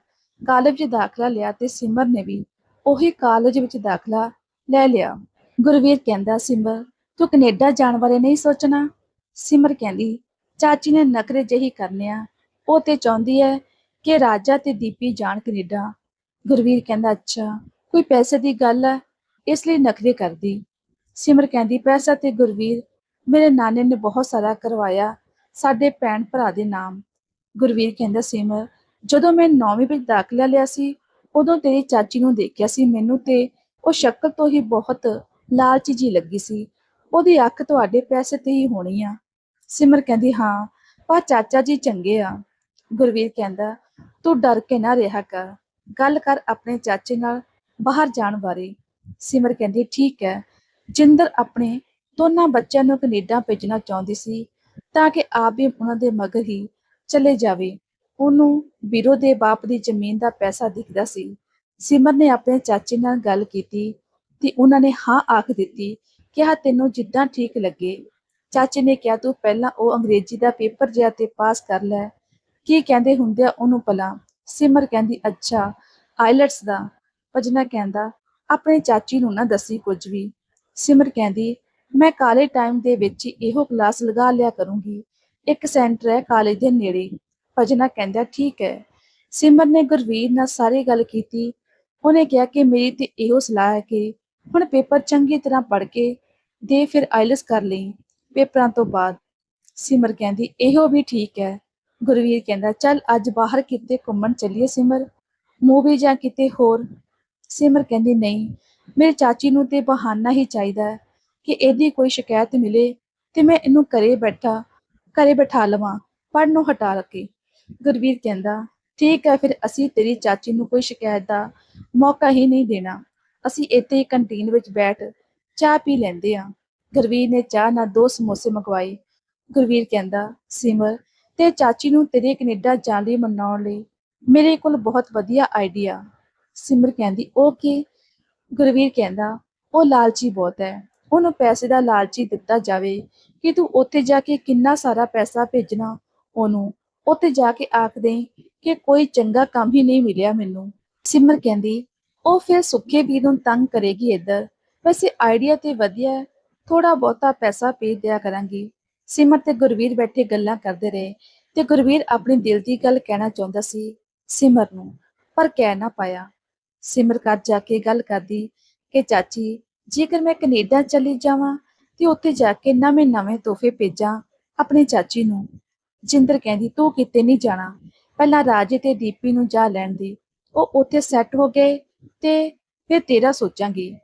ਕਾਲਜ 'ਚ ਦਾਖਲਾ ਲਿਆ ਤੇ ਸਿਮਰ ਨੇ ਵੀ ਉਹੀ ਕਾਲਜ ਵਿੱਚ ਦਾਖਲਾ ਲੈ ਲਿਆ। ਗੁਰਵੀਰ ਕਹਿੰਦਾ, ਸਿਮਰ, ਤੂੰ ਕੈਨੇਡਾ ਜਾਣ ਬਾਰੇ ਨਹੀਂ ਸੋਚਣਾ? ਸਿਮਰ ਕਹਿੰਦੀ, ਚਾਚੀ ਨੇ ਨਖਰੇ ਜਿਹੀ ਕਰਨੇ ਆ। ਉਹ ਤੇ ਚਾਹੁੰਦੀ ਹੈ ਕਿ ਰਾਜਾ ਤੇ ਦੀਪੀ ਜਾਣ ਕੈਨੇਡਾ। ਗੁਰਵੀਰ ਕਹਿੰਦਾ, ਅੱਛਾ, ਕੋਈ ਪੈਸੇ ਦੀ ਗੱਲ ਹੈ? ਇਸ ਲਈ ਨਖਰੇ ਕਰਦੀ। ਸਿਮਰ ਕਹਿੰਦੀ, ਪੈਸਾ ਤੇ ਗੁਰਵੀਰ ਮੇਰੇ ਨਾਨੇ ਨੇ ਬਹੁਤ ਸਾਰਾ ਕਰਵਾਇਆ। ਸਾਡੇ ਭੈਣ ਭਰਾ ਦੇ ਨਾਮ। ਗੁਰਵੀਰ ਕਹਿੰਦਾ ਸਿਮਰ ਜਦੋਂ ਮੈਂ 9ਵੀਂ ਵਿੱਚ ਦਾਖਲਾ ਲਿਆ ਸੀ, ਉਦੋਂ ਤੇਰੀ ਚਾਚੀ ਨੂੰ ਦੇਖਿਆ ਸੀ ਮੈਨੂੰ ਤੇ ਉਹ ਸ਼ਕਲ ਤੋਂ ਹੀ ਬਹੁਤ ਲਾਲਚੀ ਜੀ ਲੱਗੀ ਸੀ। ਉਹਦੀ ਅੱਖ ਤੁਹਾਡੇ ਪੈਸੇ ਤੇ ਹੀ ਹੋਣੀ ਆ। ਸਿਮਰ ਕਹਿੰਦੀ, ਹਾਂ, ਪਰ ਚਾਚਾ ਜੀ ਚੰਗੇ ਆ। ਗੁਰਵੀਰ ਕਹਿੰਦਾ, ਤੂੰ ਡਰ ਕੇ ਨਾ ਰਿਹਾ ਕਰ। ਗੱਲ ਕਰ ਆਪਣੇ ਚਾਚੇ ਨਾਲ ਬਾਹਰ ਜਾਣ ਬਾਰੇ। ਸਿਮਰ ਕਹਿੰਦੀ, ਠੀਕ ਹੈ। ਜਿੰਦਰ ਆਪਣੇ ਦੋਨਾਂ ਬੱਚਿਆਂ ਨੂੰ ਕੈਨੇਡਾ ਭੇਜਣਾ ਚਾਹੁੰਦੀ ਸੀ। ਤਾਂ ਕਿ ਆਪ ਵੀ ਉਹਨਾਂ ਦੇ ਮਗਰ ਹੀ ਚਲੇ ਜਾਵੇ। ਉਹਨੂੰ ਵੀਰੋ ਦੇ ਬਾਪ ਦੀ ਜ਼ਮੀਨ ਦਾ ਪੈਸਾ ਦਿਖਦਾ ਸੀ। ਸਿਮਰ ਨੇ ਆਪਣੇ ਚਾਚੇ ਨਾਲ ਗੱਲ ਕੀਤੀ ਤੇ ਉਹਨਾਂ ਨੇ ਹਾਂ ਆਖ ਦਿੱਤੀ, ਕਿਹਾ, ਤੈਨੂੰ ਜਿੱਦਾਂ ਠੀਕ ਲੱਗੇ। ਚਾਚੇ ਨੇ ਕਿਹਾ, ਤੂੰ ਪਹਿਲਾਂ ਉਹ ਅੰਗਰੇਜ਼ੀ ਦਾ ਪੇਪਰ ਜਿਹਾ ਤੇ ਪਾਸ ਕਰ ਲੈ। ਕੀ ਕਹਿੰਦੇ ਹੁੰਦੇ ਆ ਉਹਨੂੰ ਭਲਾ? ਸਿਮਰ ਕਹਿੰਦੀ, ਅੱਛਾ, ਆਈਲਟਸ ਦਾ। ਭਜਨਾ ਕਹਿੰਦਾ, ਆਪਣੇ ਚਾਚੀ ਨੂੰ ਨਾ ਦੱਸੀ ਕੁਝ ਵੀ। ਸਿਮਰ ਕਹਿੰਦੀ ਮੈਂ ਕਾਲਜ ਟਾਈਮ ਦੇ ਵਿੱਚ ਹੀ ਇਹੋ ਕਲਾਸ ਲਗਾ ਲਿਆ ਕਰੂੰਗੀ। ਇੱਕ ਸੈਂਟਰ ਹੈ ਕਾਲਜ ਦੇ ਨੇੜੇ। ਭਜਨਾ ਕਹਿੰਦਾ, ਠੀਕ ਹੈ। ਸਿਮਰ ਨੇ ਗੁਰਵੀਰ ਨਾਲ ਸਾਰੀ ਗੱਲ ਕੀਤੀ। ਉਹਨੇ ਕਿਹਾ ਕਿ ਮੇਰੀ ਤੇ ਇਹੋ ਸਲਾਹ ਹੈ ਕਿ ਹੁਣ ਪੇਪਰ ਚੰਗੀ ਤਰ੍ਹਾਂ ਪੜ੍ਹ ਕੇ ਦੇ ਫਿਰ ਆਇਲਸ ਕਰ ਲਈ ਪੇਪਰਾਂ ਤੋਂ ਬਾਅਦ। ਸਿਮਰ ਕਹਿੰਦੀ, ਇਹੋ ਵੀ ਠੀਕ ਹੈ। ਗੁਰਵੀਰ ਕਹਿੰਦਾ, ਚੱਲ ਅੱਜ ਬਾਹਰ ਕਿਤੇ ਘੁੰਮਣ ਚੱਲੀਏ ਸਿਮਰ। ਮੂਵੀ ਜਾਂ ਕਿਤੇ ਹੋਰ? ਸਿਮਰ ਕਹਿੰਦੀ, ਨਹੀਂ। ਮੇਰੇ ਚਾਚੀ ਨੂੰ ਤੇ ਬਹਾਨਾ ਹੀ ਚਾਹੀਦਾ ਹੈ। ਕਿ ਇਹਦੀ ਕੋਈ ਸ਼ਿਕਾਇਤ ਮਿਲੇ ਤੇ ਮੈਂ ਇਹਨੂੰ ਘਰੇ ਬੈਠਾ, ਘਰੇ ਬਿਠਾ ਲਵਾਂ ਪੜ੍ਹਨ ਨੂੰ ਹਟਾ ਕੇ। ਗੁਰਵੀਰ ਕਹਿੰਦਾ, ਠੀਕ ਹੈ, ਫਿਰ ਅਸੀਂ ਤੇਰੀ ਚਾਚੀ ਨੂੰ ਕੋਈ ਸ਼ਿਕਾਇਤ ਦਾ ਮੌਕਾ ਹੀ ਨਹੀਂ ਦੇਣਾ। ਅਸੀਂ ਇੱਥੇ ਹੀ ਕੰਟੀਨ ਵਿੱਚ ਬੈਠ ਚਾਹ ਪੀ ਲੈਂਦੇ ਹਾਂ। ਗੁਰਵੀਰ ਨੇ ਚਾਹ ਨਾਲ ਦੋ ਸਮੋਸੇ ਮੰਗਵਾਏ। ਗੁਰਵੀਰ ਕਹਿੰਦਾ, ਸਿਮਰ, ਤੇ ਚਾਚੀ ਨੂੰ ਤੇਰੇ ਕੈਨੇਡਾ ਜਾਣ ਲਈ ਮਨਾਉਣ ਲਈ ਮੇਰੇ ਕੋਲ ਬਹੁਤ ਵਧੀਆ ਆਈਡੀਆ ਸਿਮਰ ਕਹਿੰਦੀ ਓਕੇ ਗੁਰਵੀਰ ਕਹਿੰਦਾ, ਉਹ ਲਾਲਚੀ ਬਹੁਤ ਹੈ। ਉਹਨੂੰ ਪੈਸੇ ਦਾ ਲਾਲਚੀ ਦਿੱਤਾ ਜਾਵੇ ਕਿ ਤੂੰ ਉੱਥੇ ਜਾ ਕੇ ਕਿੰਨਾ ਸਾਰਾ ਪੈਸਾ ਭੇਜਣਾ ਉਹਨੂੰ। ਉੱਥੇ ਜਾ ਕੇ ਆਖ ਦੇ ਕਿ ਕੋਈ ਚੰਗਾ ਕੰਮ ਹੀ ਨਹੀਂ ਮਿਲਿਆ ਮੈਨੂੰ। ਸਿਮਰ ਕਹਿੰਦੀ, ਉਹ ਫਿਰ ਸੁੱਖੇ ਵੀਰ ਨੂੰ ਤੰਗ ਕਰੇਗੀ ਇੱਧਰ। ਵੈਸੇ ਆਈਡੀਆ ਤੇ ਵਧੀਆ ਥੋੜਾ ਬਹੁਤਾ ਪੈਸਾ ਭੇਜ ਦਿਆ ਕਰਾਂਗੀ। ਸਿਮਰ ਤੇ ਗੁਰਵੀਰ ਬੈਠੇ ਗੱਲਾਂ ਕਰਦੇ ਰਹੇ ਤੇ ਗੁਰਵੀਰ ਆਪਣੇ ਦਿਲ ਦੀ ਗੱਲ ਕਹਿਣਾ ਚਾਹੁੰਦਾ ਸੀ ਸਿਮਰ ਨੂੰ, ਪਰ ਕਹਿ ਨਾ ਪਾਇਆ। ਸਿਮਰ ਘਰ ਜਾ ਕੇ ਗੱਲ ਕਰਦੀ ਕਿ ਚਾਚੀ ਜੇਕਰ ਮੈਂ ਕੈਨੇਡਾ ਚਲੀ ਜਾਵਾਂ ਤੇ ਉੱਥੇ ਜਾ ਕੇ ਨਵੇਂ ਨਵੇਂ ਤੋਹਫੇ ਭੇਜਾਂ ਆਪਣੇ ਚਾਚੀ ਨੂੰ। ਜਿੰਦਰ ਕਹਿੰਦੀ, ਤੂੰ ਕਿਤੇ ਨਹੀਂ ਜਾਣਾ। ਪਹਿਲਾਂ ਰਾਜੇ ਤੇ ਦੀਪੀ ਨੂੰ ਜਾ ਲੈਣ ਦੇ। ਉਹ ਉੱਥੇ ਸੈੱਟ ਹੋ ਗਏ ਤੇ ਫਿਰ ਤੇਰਾ ਸੋਚਾਂਗੀ।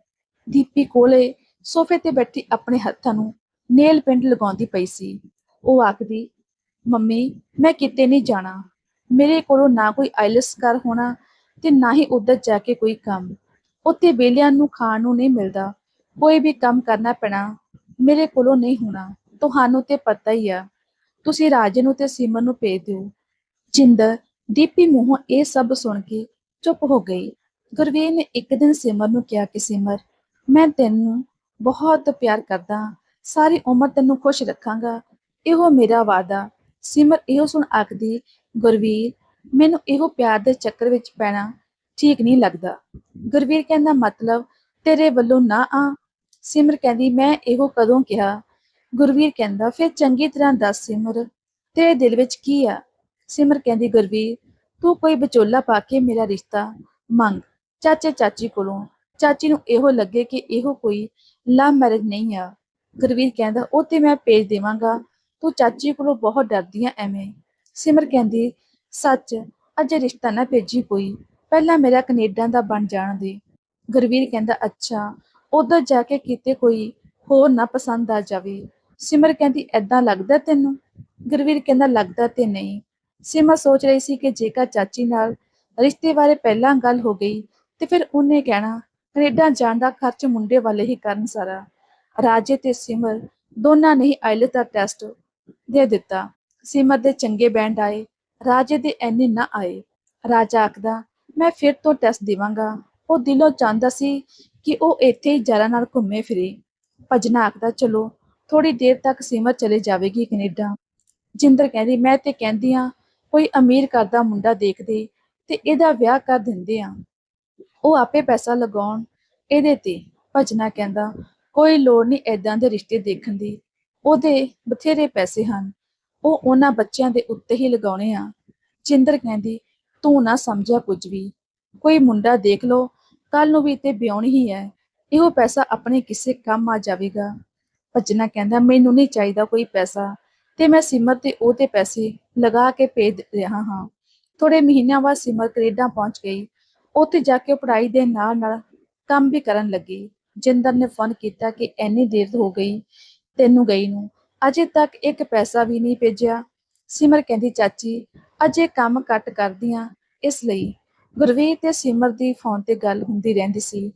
ਦੀਪੀ ਕੋਲੇ ਸੋਫੇ ਤੇ ਬੈਠੀ ਆਪਣੇ ਹੱਥਾਂ ਨੂੰ ਨੇਲ ਪਿੰਡ ਲਗਾਉਂਦੀ ਪਈ ਸੀ। ਉਹ ਆਖਦੀ, ਮੰਮੀ, ਮੈਂ ਕਿਤੇ ਨਹੀਂ ਜਾਣਾ। ਮੇਰੇ ਕੋਲੋਂ ਨਾ ਕੋਈ ਆਇਲਸ ਕਰ ਹੋਣਾ ਤੇ ਨਾ ਹੀ ਉੱਧਰ ਜਾ ਕੇ ਕੋਈ ਕੰਮ। ਉੱਥੇ ਬੇਲਿਆਂ ਨੂੰ ਖਾਣ ਨੂੰ ਨਹੀਂ ਮਿਲਦਾ। ਕੋਈ ਵੀ ਕੰਮ ਕਰਨਾ ਪੈਣਾ ਮੇਰੇ ਕੋਲੋਂ ਨਹੀਂ ਹੋਣਾ। ਤੁਹਾਨੂੰ ਤੇ ਪਤਾ ਹੀ ਆ। ਤੁਸੀਂ ਰਾਜੇ ਨੂੰ ਤੇ ਸਿਮਰ ਨੂੰ ਭੇਜ ਦਿਓ। ਜਿੰਦਰ, ਦੀਪੀ ਮੂੰਹੋਂ ਇਹ ਸਭ ਸੁਣ ਕੇ ਚੁੱਪ ਹੋ ਗਈ। ਗੁਰਵੀਰ ਨੇ ਇੱਕ ਦਿਨ ਸਿਮਰ ਨੂੰ ਕਿਹਾ ਕਿ ਸਿਮਰ, ਮੈਂ ਤੈਨੂੰ ਬਹੁਤ ਪਿਆਰ ਕਰਦਾ। ਹਾਂ। ਸਾਰੀ ਉਮਰ ਤੈਨੂੰ ਖੁਸ਼ ਰੱਖਾਂਗਾ। ਇਹੋ ਮੇਰਾ ਵਾਅਦਾ। ਸਿਮਰ ਇਹੋ ਸੁਣ ਆਖਦੀ, ਗੁਰਵੀਰ, ਮੈਨੂੰ ਇਹੋ ਪਿਆਰ ਦੇ ਚੱਕਰ ਵਿੱਚ ਪੈਣਾ। ਠੀਕ ਨਹੀਂ ਲੱਗਦਾ। ਗੁਰਵੀਰ ਕਹਿੰਦਾ, ਮਤਲਬ ਤੇਰੇ ਵੱਲੋਂ ਨਾ ਆ? ਸਿਮਰ ਕਹਿੰਦੀ, ਮੈਂ ਇਹੋ ਕਦੋਂ ਕਿਹਾ? ਗੁਰਵੀਰ ਕਹਿੰਦਾ, ਫਿਰ ਚੰਗੀ ਤਰ੍ਹਾਂ ਦੱਸ ਸਿਮਰ, ਤੇਰੇ ਦਿਲ ਵਿੱਚ ਕੀ ਆ? ਸਿਮਰ ਕਹਿੰਦੀ, ਗੁਰਵੀਰ, ਤੂੰ ਕੋਈ ਵਿਚੋਲਾ ਪਾ ਕੇ ਮੇਰਾ ਰਿਸ਼ਤਾ ਮੰਗ। ਚਾਚੇ ਚਾਚੀ ਕੋਲੋਂ, ਚਾਚੀ ਨੂੰ ਇਹੋ ਲੱਗੇ ਕਿ ਇਹੋ ਕੋਈ ਲਵ ਮੈਰਿਜ ਨਹੀਂ ਆ। ਗੁਰਵੀਰ ਕਹਿੰਦਾ, ਉਹ ਤੇ ਮੈਂ ਭੇਜ ਦੇਵਾਂਗਾ। ਤੂੰ ਚਾਚੀ ਕੋਲੋਂ ਬਹੁਤ ਡਰਦੀ ਆ ਐਵੇਂ। ਸਿਮਰ ਕਹਿੰਦੀ, ਸੱਚ, ਅਜੇ ਰਿਸ਼ਤਾ ਨਾ ਭੇਜੀ ਕੋਈ। ਪਹਿਲਾਂ ਮੇਰਾ ਕੈਨੇਡਾ ਦਾ ਬਣ ਜਾਣ ਦੇ। ਗੁਰਵੀਰ ਕਹਿੰਦਾ, ਅੱਛਾ, ਉਧਰ ਜਾ ਕੇ ਕਿਤੇ ਕੋਈ ਹੋਰ ਨਾ ਪਸੰਦ ਆ ਜਾਵੇ। ਸਿਮਰ ਕਹਿੰਦੀ ਐਦਾਂ ਲੱਗਦਾ ਤੈਨੂੰ? ਗੁਰਵੀਰ ਕਹਿੰਦਾ, ਲੱਗਦਾ ਤੇ ਨਹੀਂ। ਸਿਮਰ ਸੋਚ ਰਹੀ ਸੀ ਕਿ ਜੇਕਰ ਚਾਚੀ ਨਾਲ ਰਿਸ਼ਤੇ ਬਾਰੇ ਪਹਿਲਾਂ ਗੱਲ ਹੋ ਗਈ ਤੇ ਫਿਰ ਉਹਨੇ ਕਹਿਣਾ, ਕੈਨੇਡਾ ਜਾਣ ਦਾ ਖਰਚ ਮੁੰਡੇ ਵਾਲੇ ਹੀ ਕਰਨ ਸਾਰਾ। ਰਾਜੇ ਤੇ ਸਿਮਰ ਦੋਨਾਂ ਨੇ ਹੀ ਆਇਲਟ ਦਾ ਟੈਸਟ ਦੇ ਦਿੱਤਾ। ਸਿਮਰ ਦੇ ਚੰਗੇ ਬੈਂਡ ਆਏ। ਰਾਜੇ ਦੇ ਐਨੇ ਨਾ ਆਏ। ਰਾਜਾ ਆਖਦਾ ਮੈਂ ਫਿਰ ਤੋਂ ਟੈਸਟ ਦੇਵਾਂਗਾ। ਉਹ ਦਿਲੋਂ ਚਾਹੁੰਦਾ ਸੀ ਕਿ ਉਹ ਇੱਥੇ ਹੀ ਜਰਾ ਨਾਲ ਘੁੰਮੇ ਫਿਰੇ। ਭਜਨਾ ਆਖਦਾ, ਚਲੋ ਥੋੜੀ ਦੇਰ ਤੱਕ ਸਿਮਰ ਚਲੇ ਜਾਵੇਗੀ ਕੈਨੇਡਾ। ਜਿੰਦਰ ਕਹਿੰਦੀ, ਮੈਂ ਤੇ ਕਹਿੰਦੀ ਆ, ਕੋਈ ਅਮੀਰ ਘਰ ਦਾ ਮੁੰਡਾ ਦੇਖਦੇ ਤੇ ਇਹਦਾ ਵਿਆਹ ਕਰ ਦਿੰਦੇ ਆ। ਉਹ ਆਪੇ ਪੈਸਾ ਲਗਾਉਣ ਇਹਦੇ ਤੇ। ਭਜਨਾ ਕਹਿੰਦਾ, ਕੋਈ ਲੋੜ ਨਹੀਂ ਐਦਾਂ ਦੇ ਰਿਸ਼ਤੇ ਦੇਖਣ ਦੀ। ਉਹਦੇ ਬਥੇਰੇ ਪੈਸੇ ਹਨ। ਉਹ ਉਹਨਾਂ ਬੱਚਿਆਂ ਦੇ ਉੱਤੇ ਹੀ ਲਗਾਉਣੇ ਆ। ਜਿੰਦਰ ਕਹਿੰਦੀ ਤੂੰ ਨਾ ਸਮਝਿਆ ਕੁਝ ਵੀ। ਕੋਈ ਮੁੰਡਾ ਦੇਖ ਲੋ ਕੱਲ ਨੂੰ ਵੀ ਤੇ ਵਿਆਹਣੀ ਹੀ ਹੈ। ਇਹੋ ਪੈਸਾ ਆਪਣੇ ਕਿਸੇ ਕੰਮ ਆ ਜਾਵੇਗਾ। ਭੱਜਣਾ ਕਹਿੰਦਾ, ਮੈਨੂੰ ਨਹੀਂ ਚਾਹੀਦਾ ਕੋਈ ਪੈਸਾ। ਤੇ ਮੈਂ ਸਿਮਰ ਤੇ ਉਹ ਤੇ ਪੈਸੇ ਲਗਾ ਕੇ ਭੇਜ ਰਿਹਾ ਹਾਂ। ਥੋੜੇ ਮਹੀਨਿਆਂ ਬਾਅਦ ਸਿਮਰ ਕੈਨੇਡਾ ਪਹੁੰਚ ਗਈ। ਉੱਥੇ ਜਾ ਕੇ ਪੜ੍ਹਾਈ ਦੇ ਨਾਲ ਨਾਲ ਕੰਮ ਵੀ ਕਰਨ ਲੱਗੀ। ਜਿੰਦਰ ਨੇ ਫੋਨ ਕੀਤਾ ਕਿ ਐਨੀ ਦੇਰ ਹੋ ਗਈ ਤੈਨੂੰ ਗਈ ਨੂੰ। ਅਜੇ ਤੱਕ ਇੱਕ ਪੈਸਾ ਵੀ ਨਹੀਂ ਭੇਜਿਆ। ਸਿਮਰ ਕਹਿੰਦੀ, ਚਾਚੀ ਅਜੇ ਕੰਮ ਘੱਟ ਕਰਦੀਆਂ। ਇਸ ਲਈ ਗੁਰਵੀਰ ਤੇ ਸਿਮਰ ਦੀ ਫੋਨ ਤੇ ਗੱਲ ਹੁੰਦੀ ਰਹਿੰਦੀ ਸੀ।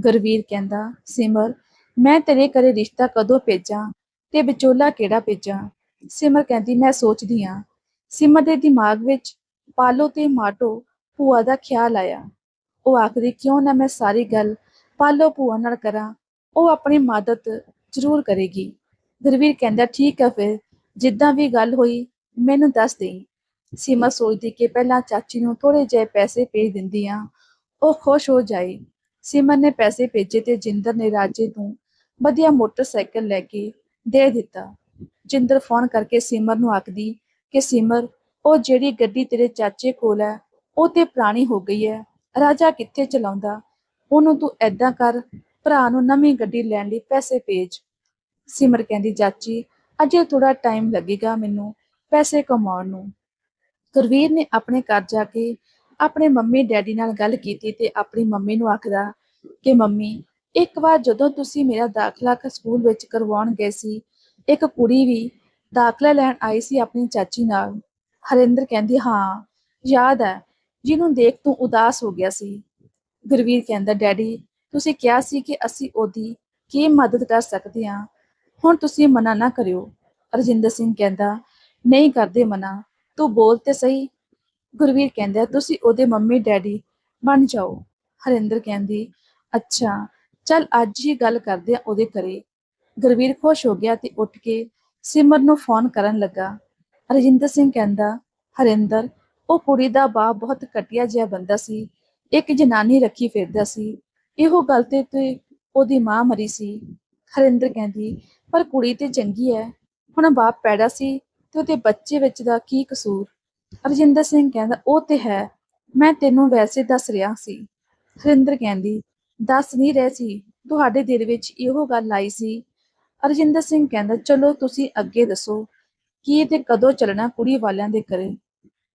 ਗੁਰਵੀਰ ਕਹਿੰਦਾ, ਸਿਮਰ, ਮੈਂ ਤੇਰੇ ਘਰੇ ਰਿਸ਼ਤਾ ਕਦੋਂ ਭੇਜਾਂ ਤੇ ਵਿਚੋਲਾ ਕਿਹੜਾ ਭੇਜਾਂ? ਸਿਮਰ ਕਹਿੰਦੀ, ਮੈਂ ਸੋਚਦੀ ਹਾਂ ਸਿਮਰ ਦੇ ਦਿਮਾਗ ਵਿੱਚ ਪਾਲੋ ਤੇ ਮਾਟੋ ਭੂਆ ਦਾ ਖਿਆਲ ਆਇਆ। ਉਹ ਆਖਦੀ, ਕਿਉਂ ਨਾ ਮੈਂ ਸਾਰੀ ਗੱਲ ਪਾਲੋ ਭੂਆ ਨਾਲ ਕਰਾਂ? ਉਹ ਆਪਣੀ ਮਦਦ ਜ਼ਰੂਰ ਕਰੇਗੀ। ਗੁਰਵੀਰ ਕਹਿੰਦਾ, ਠੀਕ ਹੈ ਫਿਰ। ਜਿੱਦਾਂ ਵੀ ਗੱਲ ਹੋਈ, ਮੈਨੂੰ ਦੱਸ ਦੇਈ। ਸੀਮਾ ਸੋਚਦੀ ਕਿ ਪਹਿਲਾਂ ਚਾਚੀ ਨੂੰ ਥੋੜੇ ਜਿਹੇ ਪੈਸੇ ਭੇਜ ਦਿੰਦੀ ਆ ਉਹ ਖੁਸ਼ ਹੋ ਜਾਏ ਸਿਮਰ ਨੇ ਪੈਸੇ ਭੇਜੇ ਤੇ ਜਿੰਦਰ ਨੇ ਰਾਜੇ ਨੂੰ ਵਧੀਆ ਮੋਟਰਸਾਈਕਲ ਲੈ ਕੇ ਦੇ ਦਿੱਤਾ। ਜਿੰਦਰ ਫੋਨ ਕਰਕੇ ਸਿਮਰ ਨੂੰ ਆਖਦੀ ਕਿ, ਸਿਮਰ, ਉਹ ਜਿਹੜੀ ਗੱਡੀ ਤੇਰੇ ਚਾਚੇ ਕੋਲ ਹੈ, ਉਹ ਤੇ ਪੁਰਾਣੀ ਹੋ ਗਈ ਹੈ। ਰਾਜਾ ਕਿੱਥੇ ਚਲਾਉਂਦਾ? ਉਹਨੂੰ ਤੂੰ ਐਦਾਂ ਕਰ, ਭਰਾ ਨੂੰ ਨਵੀਂ ਗੱਡੀ ਲੈਣ ਲਈ ਪੈਸੇ ਭੇਜ। ਸਿਮਰ ਕਹਿੰਦੀ, ਚਾਚੀ, ਅਜੇ ਥੋੜਾ ਟਾਈਮ ਲੱਗੇਗਾ ਮੈਨੂੰ ਪੈਸੇ ਕਮਾਉਣ ਨੂੰ। ਗੁਰਵੀਰ ਨੇ ਆਪਣੇ ਘਰ ਜਾ ਕੇ ਆਪਣੇ ਮੰਮੀ ਡੈਡੀ ਨਾਲ ਗੱਲ ਕੀਤੀ ਤੇ ਆਪਣੀ ਮੰਮੀ ਨੂੰ ਆਖਦਾ ਕਿ ਮੰਮੀ, ਇੱਕ ਵਾਰ ਜਦੋਂ ਤੁਸੀਂ ਮੇਰਾ ਦਾਖਲਾ ਸਕੂਲ ਵਿੱਚ ਕਰਵਾਉਣ ਗਏ ਸੀ, ਇੱਕ ਕੁੜੀ ਵੀ ਦਾਖਲਾ ਲੈਣ ਆਈ ਸੀ ਆਪਣੀ ਚਾਚੀ ਨਾਲ। ਹਰਿੰਦਰ ਕਹਿੰਦੀ, ਹਾਂ, ਯਾਦ ਹੈ, ਜਿਹਨੂੰ ਦੇਖ ਤੂੰ ਉਦਾਸ ਹੋ ਗਿਆ ਸੀ। ਗੁਰਵੀਰ ਕਹਿੰਦਾ, ਡੈਡੀ, ਤੁਸੀਂ ਕਿਹਾ ਸੀ ਕਿ ਅਸੀਂ ਉਹਦੀ ਕੀ ਮਦਦ ਕਰ ਸਕਦੇ ਹਾਂ? ਹੁਣ ਤੁਸੀਂ ਮਨਾ ਨਾ ਕਰਿਓ। ਰਜਿੰਦਰ ਸਿੰਘ ਕਹਿੰਦਾ, ਨਹੀਂ ਕਰਦੇ ਮਨਾ। ਤੂੰ ਬੋਲ ਤੇ ਸਹੀ। ਗੁਰਵੀਰ ਕਹਿੰਦਾ, ਤੁਸੀਂ ਉਹਦੇ ਮੰਮੀ, ਡੈਡੀ ਬਣ ਜਾਓ। ਹਰਿੰਦਰ ਕਹਿੰਦੀ, ਅੱਛਾ, ਚੱਲ ਅੱਜ ਹੀ ਗੱਲ ਕਰਦੇ ਆ ਉਹਦੇ ਘਰੇ। ਗੁਰਵੀਰ ਖੁਸ਼ ਹੋ ਗਿਆ ਤੇ ਉੱਠ ਕੇ ਸਿਮਰ ਨੂੰ ਫੋਨ ਕਰਨ ਲੱਗਾ। ਰਜਿੰਦਰ ਸਿੰਘ ਕਹਿੰਦਾ, ਹਰਿੰਦਰ, ਉਹ ਕੁੜੀ ਦਾ ਬਾਪ ਬਹੁਤ ਘਟੀਆ ਜਿਹਾ ਬੰਦਾ ਸੀ। ਇੱਕ ਜਨਾਨੀ ਰੱਖੀ ਫਿਰਦਾ ਸੀ। ਇਹੋ ਗੱਲ ਤੇ ਤੇ ਉਹਦੀ ਮਾਂ ਮਰੀ ਸੀ। ਹਰਿੰਦਰ ਕਹਿੰਦੀ, ਪਰ ਕੁੜੀ ਤੇ ਚੰਗੀ ਹੈ ਹੁਣ ਬਾਪ ਪੈੜਾ ਸੀ ਤੇ ਉਹਦੇ ਬੱਚੇ ਵਿੱਚ ਦਾ ਕੀ ਕਸੂਰ? ਰਜਿੰਦਰ ਸਿੰਘ ਕਹਿੰਦਾ, ਉਹ ਤੇ ਹੈ। ਮੈਂ ਤੈਨੂੰ ਵੈਸੇ ਦੱਸ ਰਿਹਾ ਸੀ। ਹਰਿੰਦਰ ਕਹਿੰਦੀ, ਦੱਸ ਨਹੀਂ ਰਹੇ ਸੀ। ਤੁਹਾਡੇ ਦਿਲ ਵਿੱਚ ਇਹੋ ਗੱਲ ਆਈ ਸੀ? ਰਜਿੰਦਰ ਸਿੰਘ ਕਹਿੰਦਾ, ਚਲੋ ਤੁਸੀਂ ਅੱਗੇ ਦੱਸੋ, ਕੀ ਤੇ ਕਦੋਂ ਚੱਲਣਾ ਕੁੜੀ ਵਾਲਿਆਂ ਦੇ ਘਰੇ?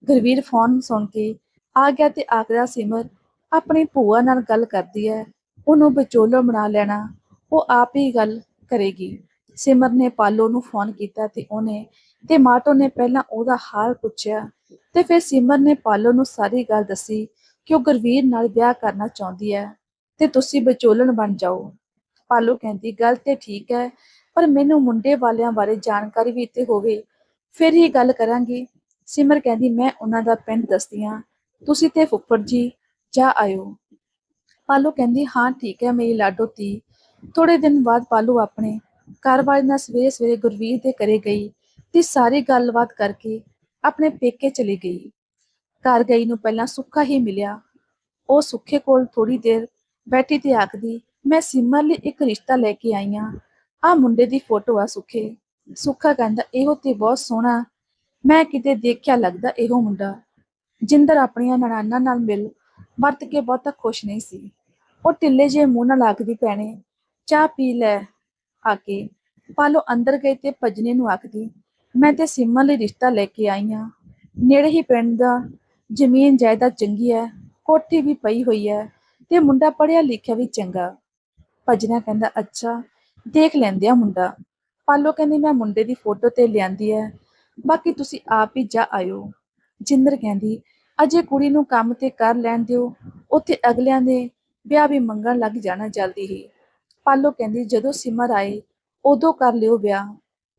ਗੁਰਵੀਰ ਫੋਨ ਸੁਣ ਕੇ, ਆ ਗਿਆ ਤੇ ਆਖਦਾ, ਸਿਮਰ, ਆਪਣੀ ਭੂਆ ਨਾਲ ਗੱਲ ਕਰਦੀ ਹੈ ਉਹਨੂੰ ਵਿਚੋਲੋ ਬਣਾ ਲੈਣਾ। ਉਹ ਆਪ ਹੀ ਗੱਲ ਕਰੇਗੀ। ਸਿਮਰ ਨੇ ਪਾਲੋ ਨੂੰ ਫੋਨ ਕੀਤਾ ਤੇ ਉਹਨੇ, ਤੇ ਮਾਟੋ ਨੇ ਪਹਿਲਾਂ ਉਹਦਾ ਹਾਲ ਪੁੱਛਿਆ ਤੇ ਫਿਰ ਸਿਮਰ ਨੇ ਪਾਲੋ ਨੂੰ ਸਾਰੀ ਗੱਲ ਦੱਸੀ ਕਿ ਉਹ ਗੁਰਵੀਰ ਨਾਲ ਵਿਆਹ ਕਰਨਾ ਚਾਹੁੰਦੀ ਹੈ ਤੇ ਤੁਸੀਂ ਵਿਚੋਲਣ ਬਣ ਜਾਓ। ਪਾਲੋ ਕਹਿੰਦੀ, ਗੱਲ ਤੇ ਠੀਕ ਹੈ, ਪਰ ਮੈਨੂੰ ਮੁੰਡੇ ਵਾਲਿਆਂ ਬਾਰੇ ਜਾਣਕਾਰੀ ਵੀ ਤੇ ਹੋਵੇ, ਫਿਰ ਹੀ ਗੱਲ ਕਰਾਂਗੀ। ਸਿਮਰ ਕਹਿੰਦੀ, ਮੈਂ ਉਹਨਾਂ ਦਾ ਪਿੰਡ ਦੱਸਦੀ ਹਾਂ। ਤੁਸੀਂ ਤੇ ਫੁੱਫੜ ਜੀ, ਜਾ ਆਇਓ। ਪਾਲੋ ਕਹਿੰਦੀ, ਹਾਂ, ਠੀਕ ਹੈ, ਮੇਰੀ ਲਾਡੋ ਧੀ। ਥੋੜੇ ਦਿਨ ਬਾਅਦ ਪਾਲੂ ਆਪਣੇ ਘਰ ਵਾਲੇ ਨਾਲ ਸਵੇਰੇ ਸਵੇਰੇ ਗੁਰਵੀਰ ਦੇ ਘਰੇ ਗਈ ਤੇ ਸਾਰੀ ਗੱਲਬਾਤ ਕਰਕੇ ਆਪਣੇ ਪੇਕੇ ਚਲੀ ਗਈ। ਘਰ ਗਈ ਨੂੰ ਪਹਿਲਾਂ ਸੁੱਖਾ ਹੀ ਮਿਲਿਆ। ਉਹ ਸੁੱਖੇ ਕੋਲ ਥੋੜੀ ਦੇਰ ਬੈਠੀ ਤੇ ਆਖਦੀ, ਮੈਂ ਸਿਮਰ ਲਈ ਇੱਕ ਰਿਸ਼ਤਾ ਲੈ ਕੇ ਆਈ ਹਾਂ ਆ ਮੁੰਡੇ ਦੀ ਫੋਟੋ ਆ ਸੁੱਖੇ ਸੁੱਖਾ ਕਹਿੰਦਾ, ਇਹੋ ਤੇ ਬਹੁਤ ਸੋਹਣਾ। ਮੈਂ ਕਿਤੇ ਦੇਖਿਆ ਲੱਗਦਾ ਇਹੋ ਮੁੰਡਾ। ਜਿੰਦਰ ਆਪਣੀਆਂ ਨਨਾਨਾ ਨਾਲ ਮਿਲ ਵਰਤ ਕੇ ਬਹੁਤਾ ਖੁਸ਼ ਨਹੀਂ ਸੀ। ਉਹ ਢਿੱਲੇ ਜਿਹੇ ਮੂੰਹ ਨਾਲ ਆਖਦੀ, ਭੈਣੇ, ਚਾਹ ਪੀ ਲੈ। ਆ ਕੇ ਪਾਲੋ ਅੰਦਰ ਗਈ ਤੇ ਭਜਨੇ ਨੂੰ ਆਖਦੀ, ਮੈਂ ਤੇ ਸਿਮਰ ਲਈ ਰਿਸ਼ਤਾ ਲੈ ਕੇ ਆਈ ਹਾਂ ਨੇੜੇ ਹੀ ਪਿੰਡ ਦਾ ਜ਼ਮੀਨ ਜਾਇਦਾਦ ਚੰਗੀ ਹੈ ਕੋਠੀ ਵੀ ਪਈ ਹੋਈ ਹੈ ਤੇ ਮੁੰਡਾ ਪੜਿਆ ਲਿਖਿਆ ਵੀ ਚੰਗਾ। ਭਜਨਾ ਕਹਿੰਦਾ, ਅੱਛਾ, ਦੇਖ ਲੈਂਦੇ ਆ ਮੁੰਡਾ। ਪਾਲੋ ਕਹਿੰਦੀ, ਮੈਂ ਮੁੰਡੇ ਦੀ ਫੋਟੋ ਤੇ ਲਿਆਂਦੀ ਹੈ ਬਾਕੀ ਤੁਸੀਂ ਆਪ ਹੀ ਜਾ ਆਇਓ। ਜਿੰਦਰ ਕਹਿੰਦੀ, ਅਜੇ ਕੁੜੀ ਨੂੰ ਕੰਮ ਤੇ ਕਰ ਲੈਣ ਦਿਓ, ਉੱਥੇ ਅਗਲਿਆਂ ਦੇ ਵਿਆਹ ਵੀ ਮੰਗਣ ਲੱਗ ਜਾਣਾ ਜਲਦੀ ਹੀ। ਪਾਲੋ ਕਹਿੰਦੀ, ਜਦੋਂ ਸਿਮਰ ਆਏ ਉਦੋਂ ਕਰ ਲਿਓ ਵਿਆਹ।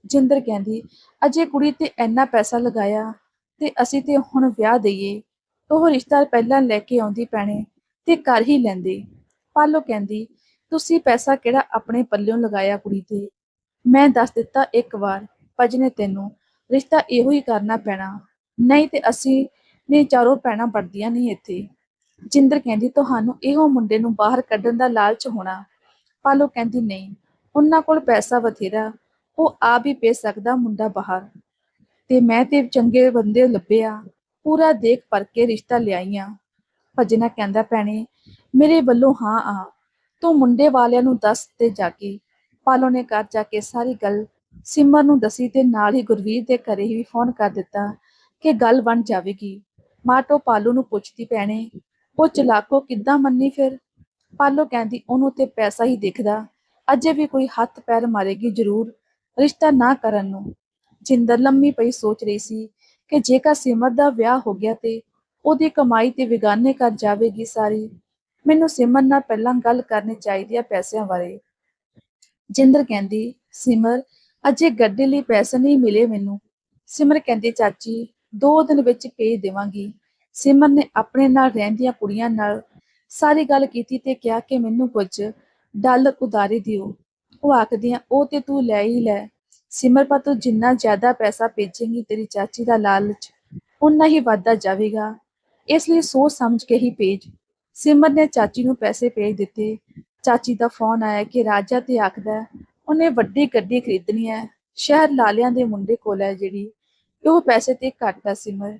ਜਿੰਦਰ ਕਹਿੰਦੀ, ਅਜੇ ਕੁੜੀ ਤੇ ਇੰਨਾ ਪੈਸਾ ਲਗਾਇਆ ਤੇ ਅਸੀਂ ਤੇ ਹੁਣ ਵਿਆਹ ਦਈਏ। ਉਹ ਰਿਸ਼ਤਾ ਪਹਿਲਾਂ ਲੈ ਕੇ ਆਉਂਦੀ ਪੈਣੇ ਤੇ ਕਰ ਹੀ ਲੈਂਦੇ। ਪਾਲੋ ਕਹਿੰਦੀ, ਤੁਸੀਂ ਪੈਸਾ ਕਿਹੜਾ ਆਪਣੇ ਪੱਲਿਓਂ ਲਗਾਇਆ ਕੁੜੀ ਤੇ? ਮੈਂ ਦੱਸ ਦਿੱਤਾ ਇੱਕ ਵਾਰ ਭਜਨੇ ਤੈਨੂੰ। ਰਿਸ਼ਤਾ ਇਹੋ ਹੀ ਕਰਨਾ ਪੈਣਾ। ਨਹੀਂ ਤੇ ਅਸੀਂ ਨੇ ਚਾਰੋਂ ਭੈਣਾਂ ਪੜਦੀਆਂ ਨਹੀਂ ਇੱਥੇ। ਜਿੰਦਰ ਕਹਿੰਦੀ, ਤੁਹਾਨੂੰ ਇਹੋ ਮੁੰਡੇ ਨੂੰ ਬਾਹਰ ਕੱਢਣ ਦਾ ਲਾਲਚ ਹੋਣਾ ਪਾਲੋ ਕਹਿੰਦੀ ਨਹੀਂ, ਉਹਨਾਂ ਕੋਲ ਪੈਸਾ ਬਥੇਰਾ, ਉਹ ਆਪ ਹੀ ਪੇ ਸਕਦਾ ਮੁੰਡਾ ਬਾਹਰ। ਤੇ ਮੈਂ ਤੇ ਚੰਗੇ ਬੰਦੇ ਲੱਭਿਆ, ਪੂਰਾ ਦੇਖ ਪਰ ਕੇ ਰਿਸ਼ਤਾ ਲਿਆਈਆਂ। ਭਜਨਾ ਕਹਿੰਦਾ, ਭੈਣੇ, ਮੇਰੇ ਵੱਲੋਂ ਹਾਂ ਆ, ਤੂੰ ਮੁੰਡੇ ਵਾਲਿਆਂ ਨੂੰ ਦੱਸ ਤੇ ਜਾ ਕੇ, ਪਾਲੋ ਨੇ ਘਰ ਜਾ ਕੇ ਸਾਰੀ ਗੱਲ ਸਿਮਰ ਨੂੰ ਦਸੀ ਤੇ ਨਾਲ ਹੀ ਗੁਰਵੀਰ ਦੇ ਘਰੇ ਹੀ ਫੋਨ ਕਰ ਦਿੱਤਾ ਕਿ ਗੱਲ ਬਣ ਜਾਵੇਗੀ। ਮਾਟੋ ਪਾਲੂ ਨੂੰ ਪੁੱਛਦੀ, ਭੈਣੇ, ਉਹ ਚਲਾਕੋ ਕਿੱਦਾਂ ਮੰਨੀ ਫਿਰ? ਪਾਲੋ ਕਹਿੰਦੀ, ਉਹਨੂੰ ਤੇ ਪੈਸਾ ਹੀ ਦਿਖਦਾ। ਅਜੇ ਵੀ ਕੋਈ ਹੱਥ ਪੈਰ ਮਾਰੇਗੀ ਜ਼ਰੂਰ, ਰਿਸ਼ਤਾ ਨਾ ਕਰਨ ਨੂੰ। ਜਿੰਦਰ ਲੰਮੀ ਪਈ ਸੋਚ ਰਹੀ ਸੀ ਕਿ ਜੇਕਰ ਸਿਮਰ ਦਾ ਵਿਆਹ ਹੋ ਗਿਆ ਤੇ ਉਹਦੀ ਕਮਾਈ ਤੇ ਵਿਗਾਨੇ ਕਰ ਜਾਵੇਗੀ ਸਾਰੀ, ਮੈਨੂੰ ਸਿਮਰ ਨਾਲ ਪਹਿਲਾਂ ਗੱਲ ਕਰਨੀ ਚਾਹੀਦੀ ਹੈ ਪੈਸਿਆਂ ਬਾਰੇ। ਜਿੰਦਰ ਕਹਿੰਦੀ, ਸਿਮਰ, ਅਜੇ ਗੱਡੀ ਲਈ ਪੈਸੇ ਨਹੀਂ ਮਿਲੇ ਮੈਨੂੰ। ਸਿਮਰ ਕਹਿੰਦੀ, ਚਾਚੀ, ਦੋ ਦਿਨ ਵਿੱਚ ਭੇਜ ਦੇਵਾਂਗੀ। ਸਿਮਰ ਨੇ ਆਪਣੇ ਨਾਲ ਰਹਿੰਦੀਆਂ ਕੁੜੀਆਂ ਨਾਲ ਸਾਰੀ ਗੱਲ ਕੀਤੀ ਤੇ ਕਿਹਾ ਕਿ ਮੈਨੂੰ ਕੁਝ ਡਾਲਰ ਉਧਾਰੇ ਦਿਓ। ਉਹ ਆਖਦੀਆਂ ਉਹ ਤੇ ਤੂੰ ਲੈ ਹੀ ਲੈ। ਸਿਮਰਪਾ ਤੂੰ ਜਿੰਨਾ ਜ਼ਿਆਦਾ ਪੈਸਾ ਭੇਜੇਂਗੀ, ਤੇਰੀ ਚਾਚੀ ਦਾ ਲਾਲਚ ਉਨਾ ਹੀ ਵੱਧਦਾ ਜਾਵੇਗਾ। ਇਸ ਲਈ ਸੋਚ ਸਮਝ ਕੇ ਹੀ ਭੇਜ। ਸਿਮਰ ਨੇ ਚਾਚੀ ਨੂੰ ਪੈਸੇ ਭੇਜ ਦਿੱਤੇ। ਚਾਚੀ ਦਾ ਫੋਨ ਆਇਆ ਕਿ ਰਾਜਾ ਤੇ ਆਖਦਾ, ਉਹਨੇ ਵੱਡੀ ਗੱਡੀ ਖਰੀਦਣੀ ਹੈ ਸ਼ਹਿਰ ਲਾਲਿਆਂ ਦੇ ਮੁੰਡੇ ਕੋਲ ਹੈ ਜਿਹੜੀ। ਉਹ ਪੈਸੇ ਤੇ ਘੱਟ ਆ ਸਿਮਰ।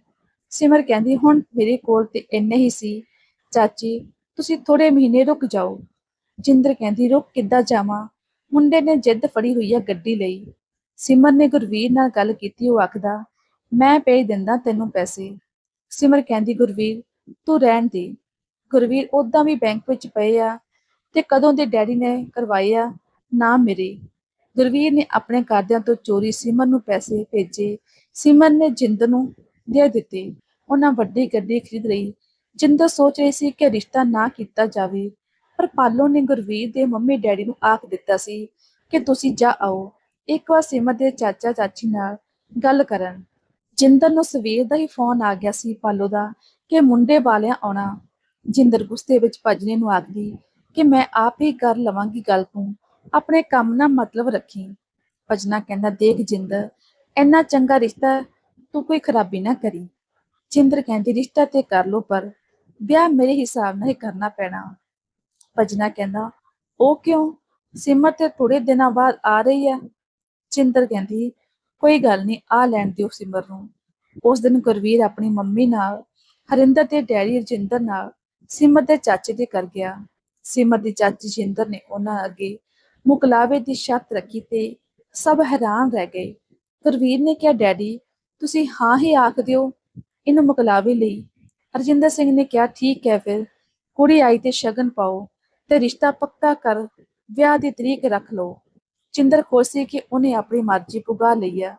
ਸਿਮਰ ਕਹਿੰਦੀ, ਹੁਣ ਮੇਰੇ ਕੋਲ ਤੇ ਇੰਨੇ ਹੀ ਸੀ। ਚਾਚੀ ਤੁਸੀਂ ਥੋੜੇ ਮਹੀਨੇ ਰੁਕ ਜਾਓ। ਜਿੰਦਰ ਕਹਿੰਦੀ, ਰੁਕ, ਕਿੱਦਾਂ ਜਾਵਾਂ? ਮੁੰਡੇ ਨੇ ਜਿੱਦ ਫੜੀ ਹੋਈ ਆ ਗੱਡੀ ਲਈ। ਸਿਮਰ ਨੇ ਗੁਰਵੀਰ ਨਾਲ ਗੱਲ ਕੀਤੀ, ਉਹ ਆਖਦਾ, ਮੈਂ ਭੇਜ ਦਿੰਦਾ ਤੈਨੂੰ ਪੈਸੇ। ਸਿਮਰ ਕਹਿੰਦੀ, ਗੁਰਵੀਰ, ਤੂੰ ਰਹਿਣ ਦੇ। ਗੁਰਵੀਰ ਉਦਾਂ ਵੀ ਬੈਂਕ ਵਿੱਚ ਪਏ ਆ ਤੇ ਕਦੋਂ ਦੇ ਡੈਡੀ ਨੇ ਕਰਵਾਏ ਆ ਨਾ ਮੇਰੇ। ਗੁਰਵੀਰ ਨੇ ਆਪਣੇ ਘਰਦਿਆਂ ਤੋਂ ਚੋਰੀ ਸਿਮਰ ਨੂੰ ਪੈਸੇ ਭੇਜੇ। ਸਿਮਰ ਨੇ ਜਿੰਦ ਨੂੰ ਦੇ ਦਿੱਤੇ। ਉਹਨਾਂ ਵੱਡੀ ਗੱਡੀ ਖਰੀਦ ਲਈ। ਜਿੰਦਰ ਸੋਚ ਰਹੀ ਸੀ ਕਿ ਰਿਸ਼ਤਾ ਨਾ ਕੀਤਾ ਜਾਵੇ, ਪਰ ਪਾਲੋ ਨੇ ਗੁਰਵੀਰ ਦੇ ਮੰਮੀ ਡੈਡੀ ਨੂੰ ਆਖ ਦਿੱਤਾ ਸੀ ਕਿ ਤੁਸੀਂ ਜਾ ਆਓ, ਇੱਕ ਵਾਰ ਸਿਮਰ ਦੇ ਚਾਚਾ ਚਾਚੀ ਨਾਲ ਗੱਲ ਕਰਨ। ਜਿੰਦਰ ਨੂੰ ਸਵੇਰ ਦਾ ਹੀ ਫੋਨ ਆ ਗਿਆ ਸੀ ਪਾਲੋ ਦਾ ਕਿ ਮੁੰਡੇ ਵਾਲਿਆਂ ਆਉਣਾ। ਜਿੰਦਰ ਗੁੱਸੇ ਵਿੱਚ ਭਜਨੇ ਨੂੰ ਆਖਦੀ ਕਿ ਮੈਂ ਆਪ ਹੀ ਕਰ ਲਵਾਂਗੀ ਗੱਲ ਤੂੰ, ਆਪਣੇ ਕੰਮ ਨਾਲ ਮਤਲਬ ਰੱਖੀ। ਭਜਨਾ ਕਹਿੰਦਾ, ਦੇਖ ਜਿੰਦਰ, ਇੰਨਾ ਚੰਗਾ ਰਿਸ਼ਤਾ ਤੂੰ ਕੋਈ ਖਰਾਬੀ ਨਾ ਕਰੀ। ਜਿੰਦਰ ਕਹਿੰਦੀ, ਰਿਸ਼ਤਾ ਤੇ ਕਰ ਲੋ ਪਰ ਵਿਆਹ ਮੇਰੇ ਹਿਸਾਬ ਨਾਲ ਹੀ ਕਰਨਾ ਪੈਣਾ। ਭਜਨਾ ਕਹਿੰਦਾ, ਉਹ ਕਿਉਂ? ਸਿਮਰ ਤੇ ਥੋੜੇ ਦਿਨਾਂ ਬਾਅਦ ਆ ਰਹੀ ਹੈ। ਜਿੰਦਰ ਕਹਿੰਦੀ, ਕੋਈ ਗੱਲ ਨਹੀਂ, ਆ ਲੈਣ ਦਿਓ ਸਿਮਰ ਨੂੰ। ਉਸ ਦਿਨ ਗੁਰਵੀਰ ਆਪਣੀ ਮੰਮੀ ਨਾਲ, ਹਰਿੰਦਰ ਤੇ ਡੈਡੀ ਰਜਿੰਦਰ ਨਾਲ ਸਿਮਰ ਦੇ ਚਾਚੇ ਦੇ ਕਰ ਗਿਆ। ਸਿਮਰ ਦੀ ਚਾਚੀ ਜਿੰਦਰ ਨੇ ਉਹਨਾਂ ਅੱਗੇ ਮੁਕਲਾਵੇ ਦੀ ਸ਼ਰਤ ਰੱਖੀ ਤੇ ਸਭ ਹੈਰਾਨ ਰਹਿ ਗਏ। ਗੁਰਵੀਰ ਨੇ ਕਿਹਾ, ਡੈਡੀ, ਤੁਸੀਂ ਹਾਂ ਹੀ ਆਖ ਦਿਓ। ਇਹਨੂੰ ਮੁਕਲਾਵੇ ਲਈ ਹਰਜਿੰਦਰ ਸਿੰਘ ਨੇ ਕਿਹਾ, ਠੀਕ ਹੈ ਫਿਰ, ਕੁੜੀ ਆਈ ਤੇ ਸ਼ਗਨ ਪਾਓ ਤੇ ਰਿਸ਼ਤਾ ਪੱਕਾ ਕਰ, ਵਿਆਹ ਦੀ ਤਰੀਕ ਰੱਖ ਲਓ। ਚਿੰਦਰ ਖੁਸ਼ ਸੀ ਕਿ ਉਹਨੇ ਆਪਣੀ ਮਰਜ਼ੀ ਪੁਗਾ ਲਈ ਆ।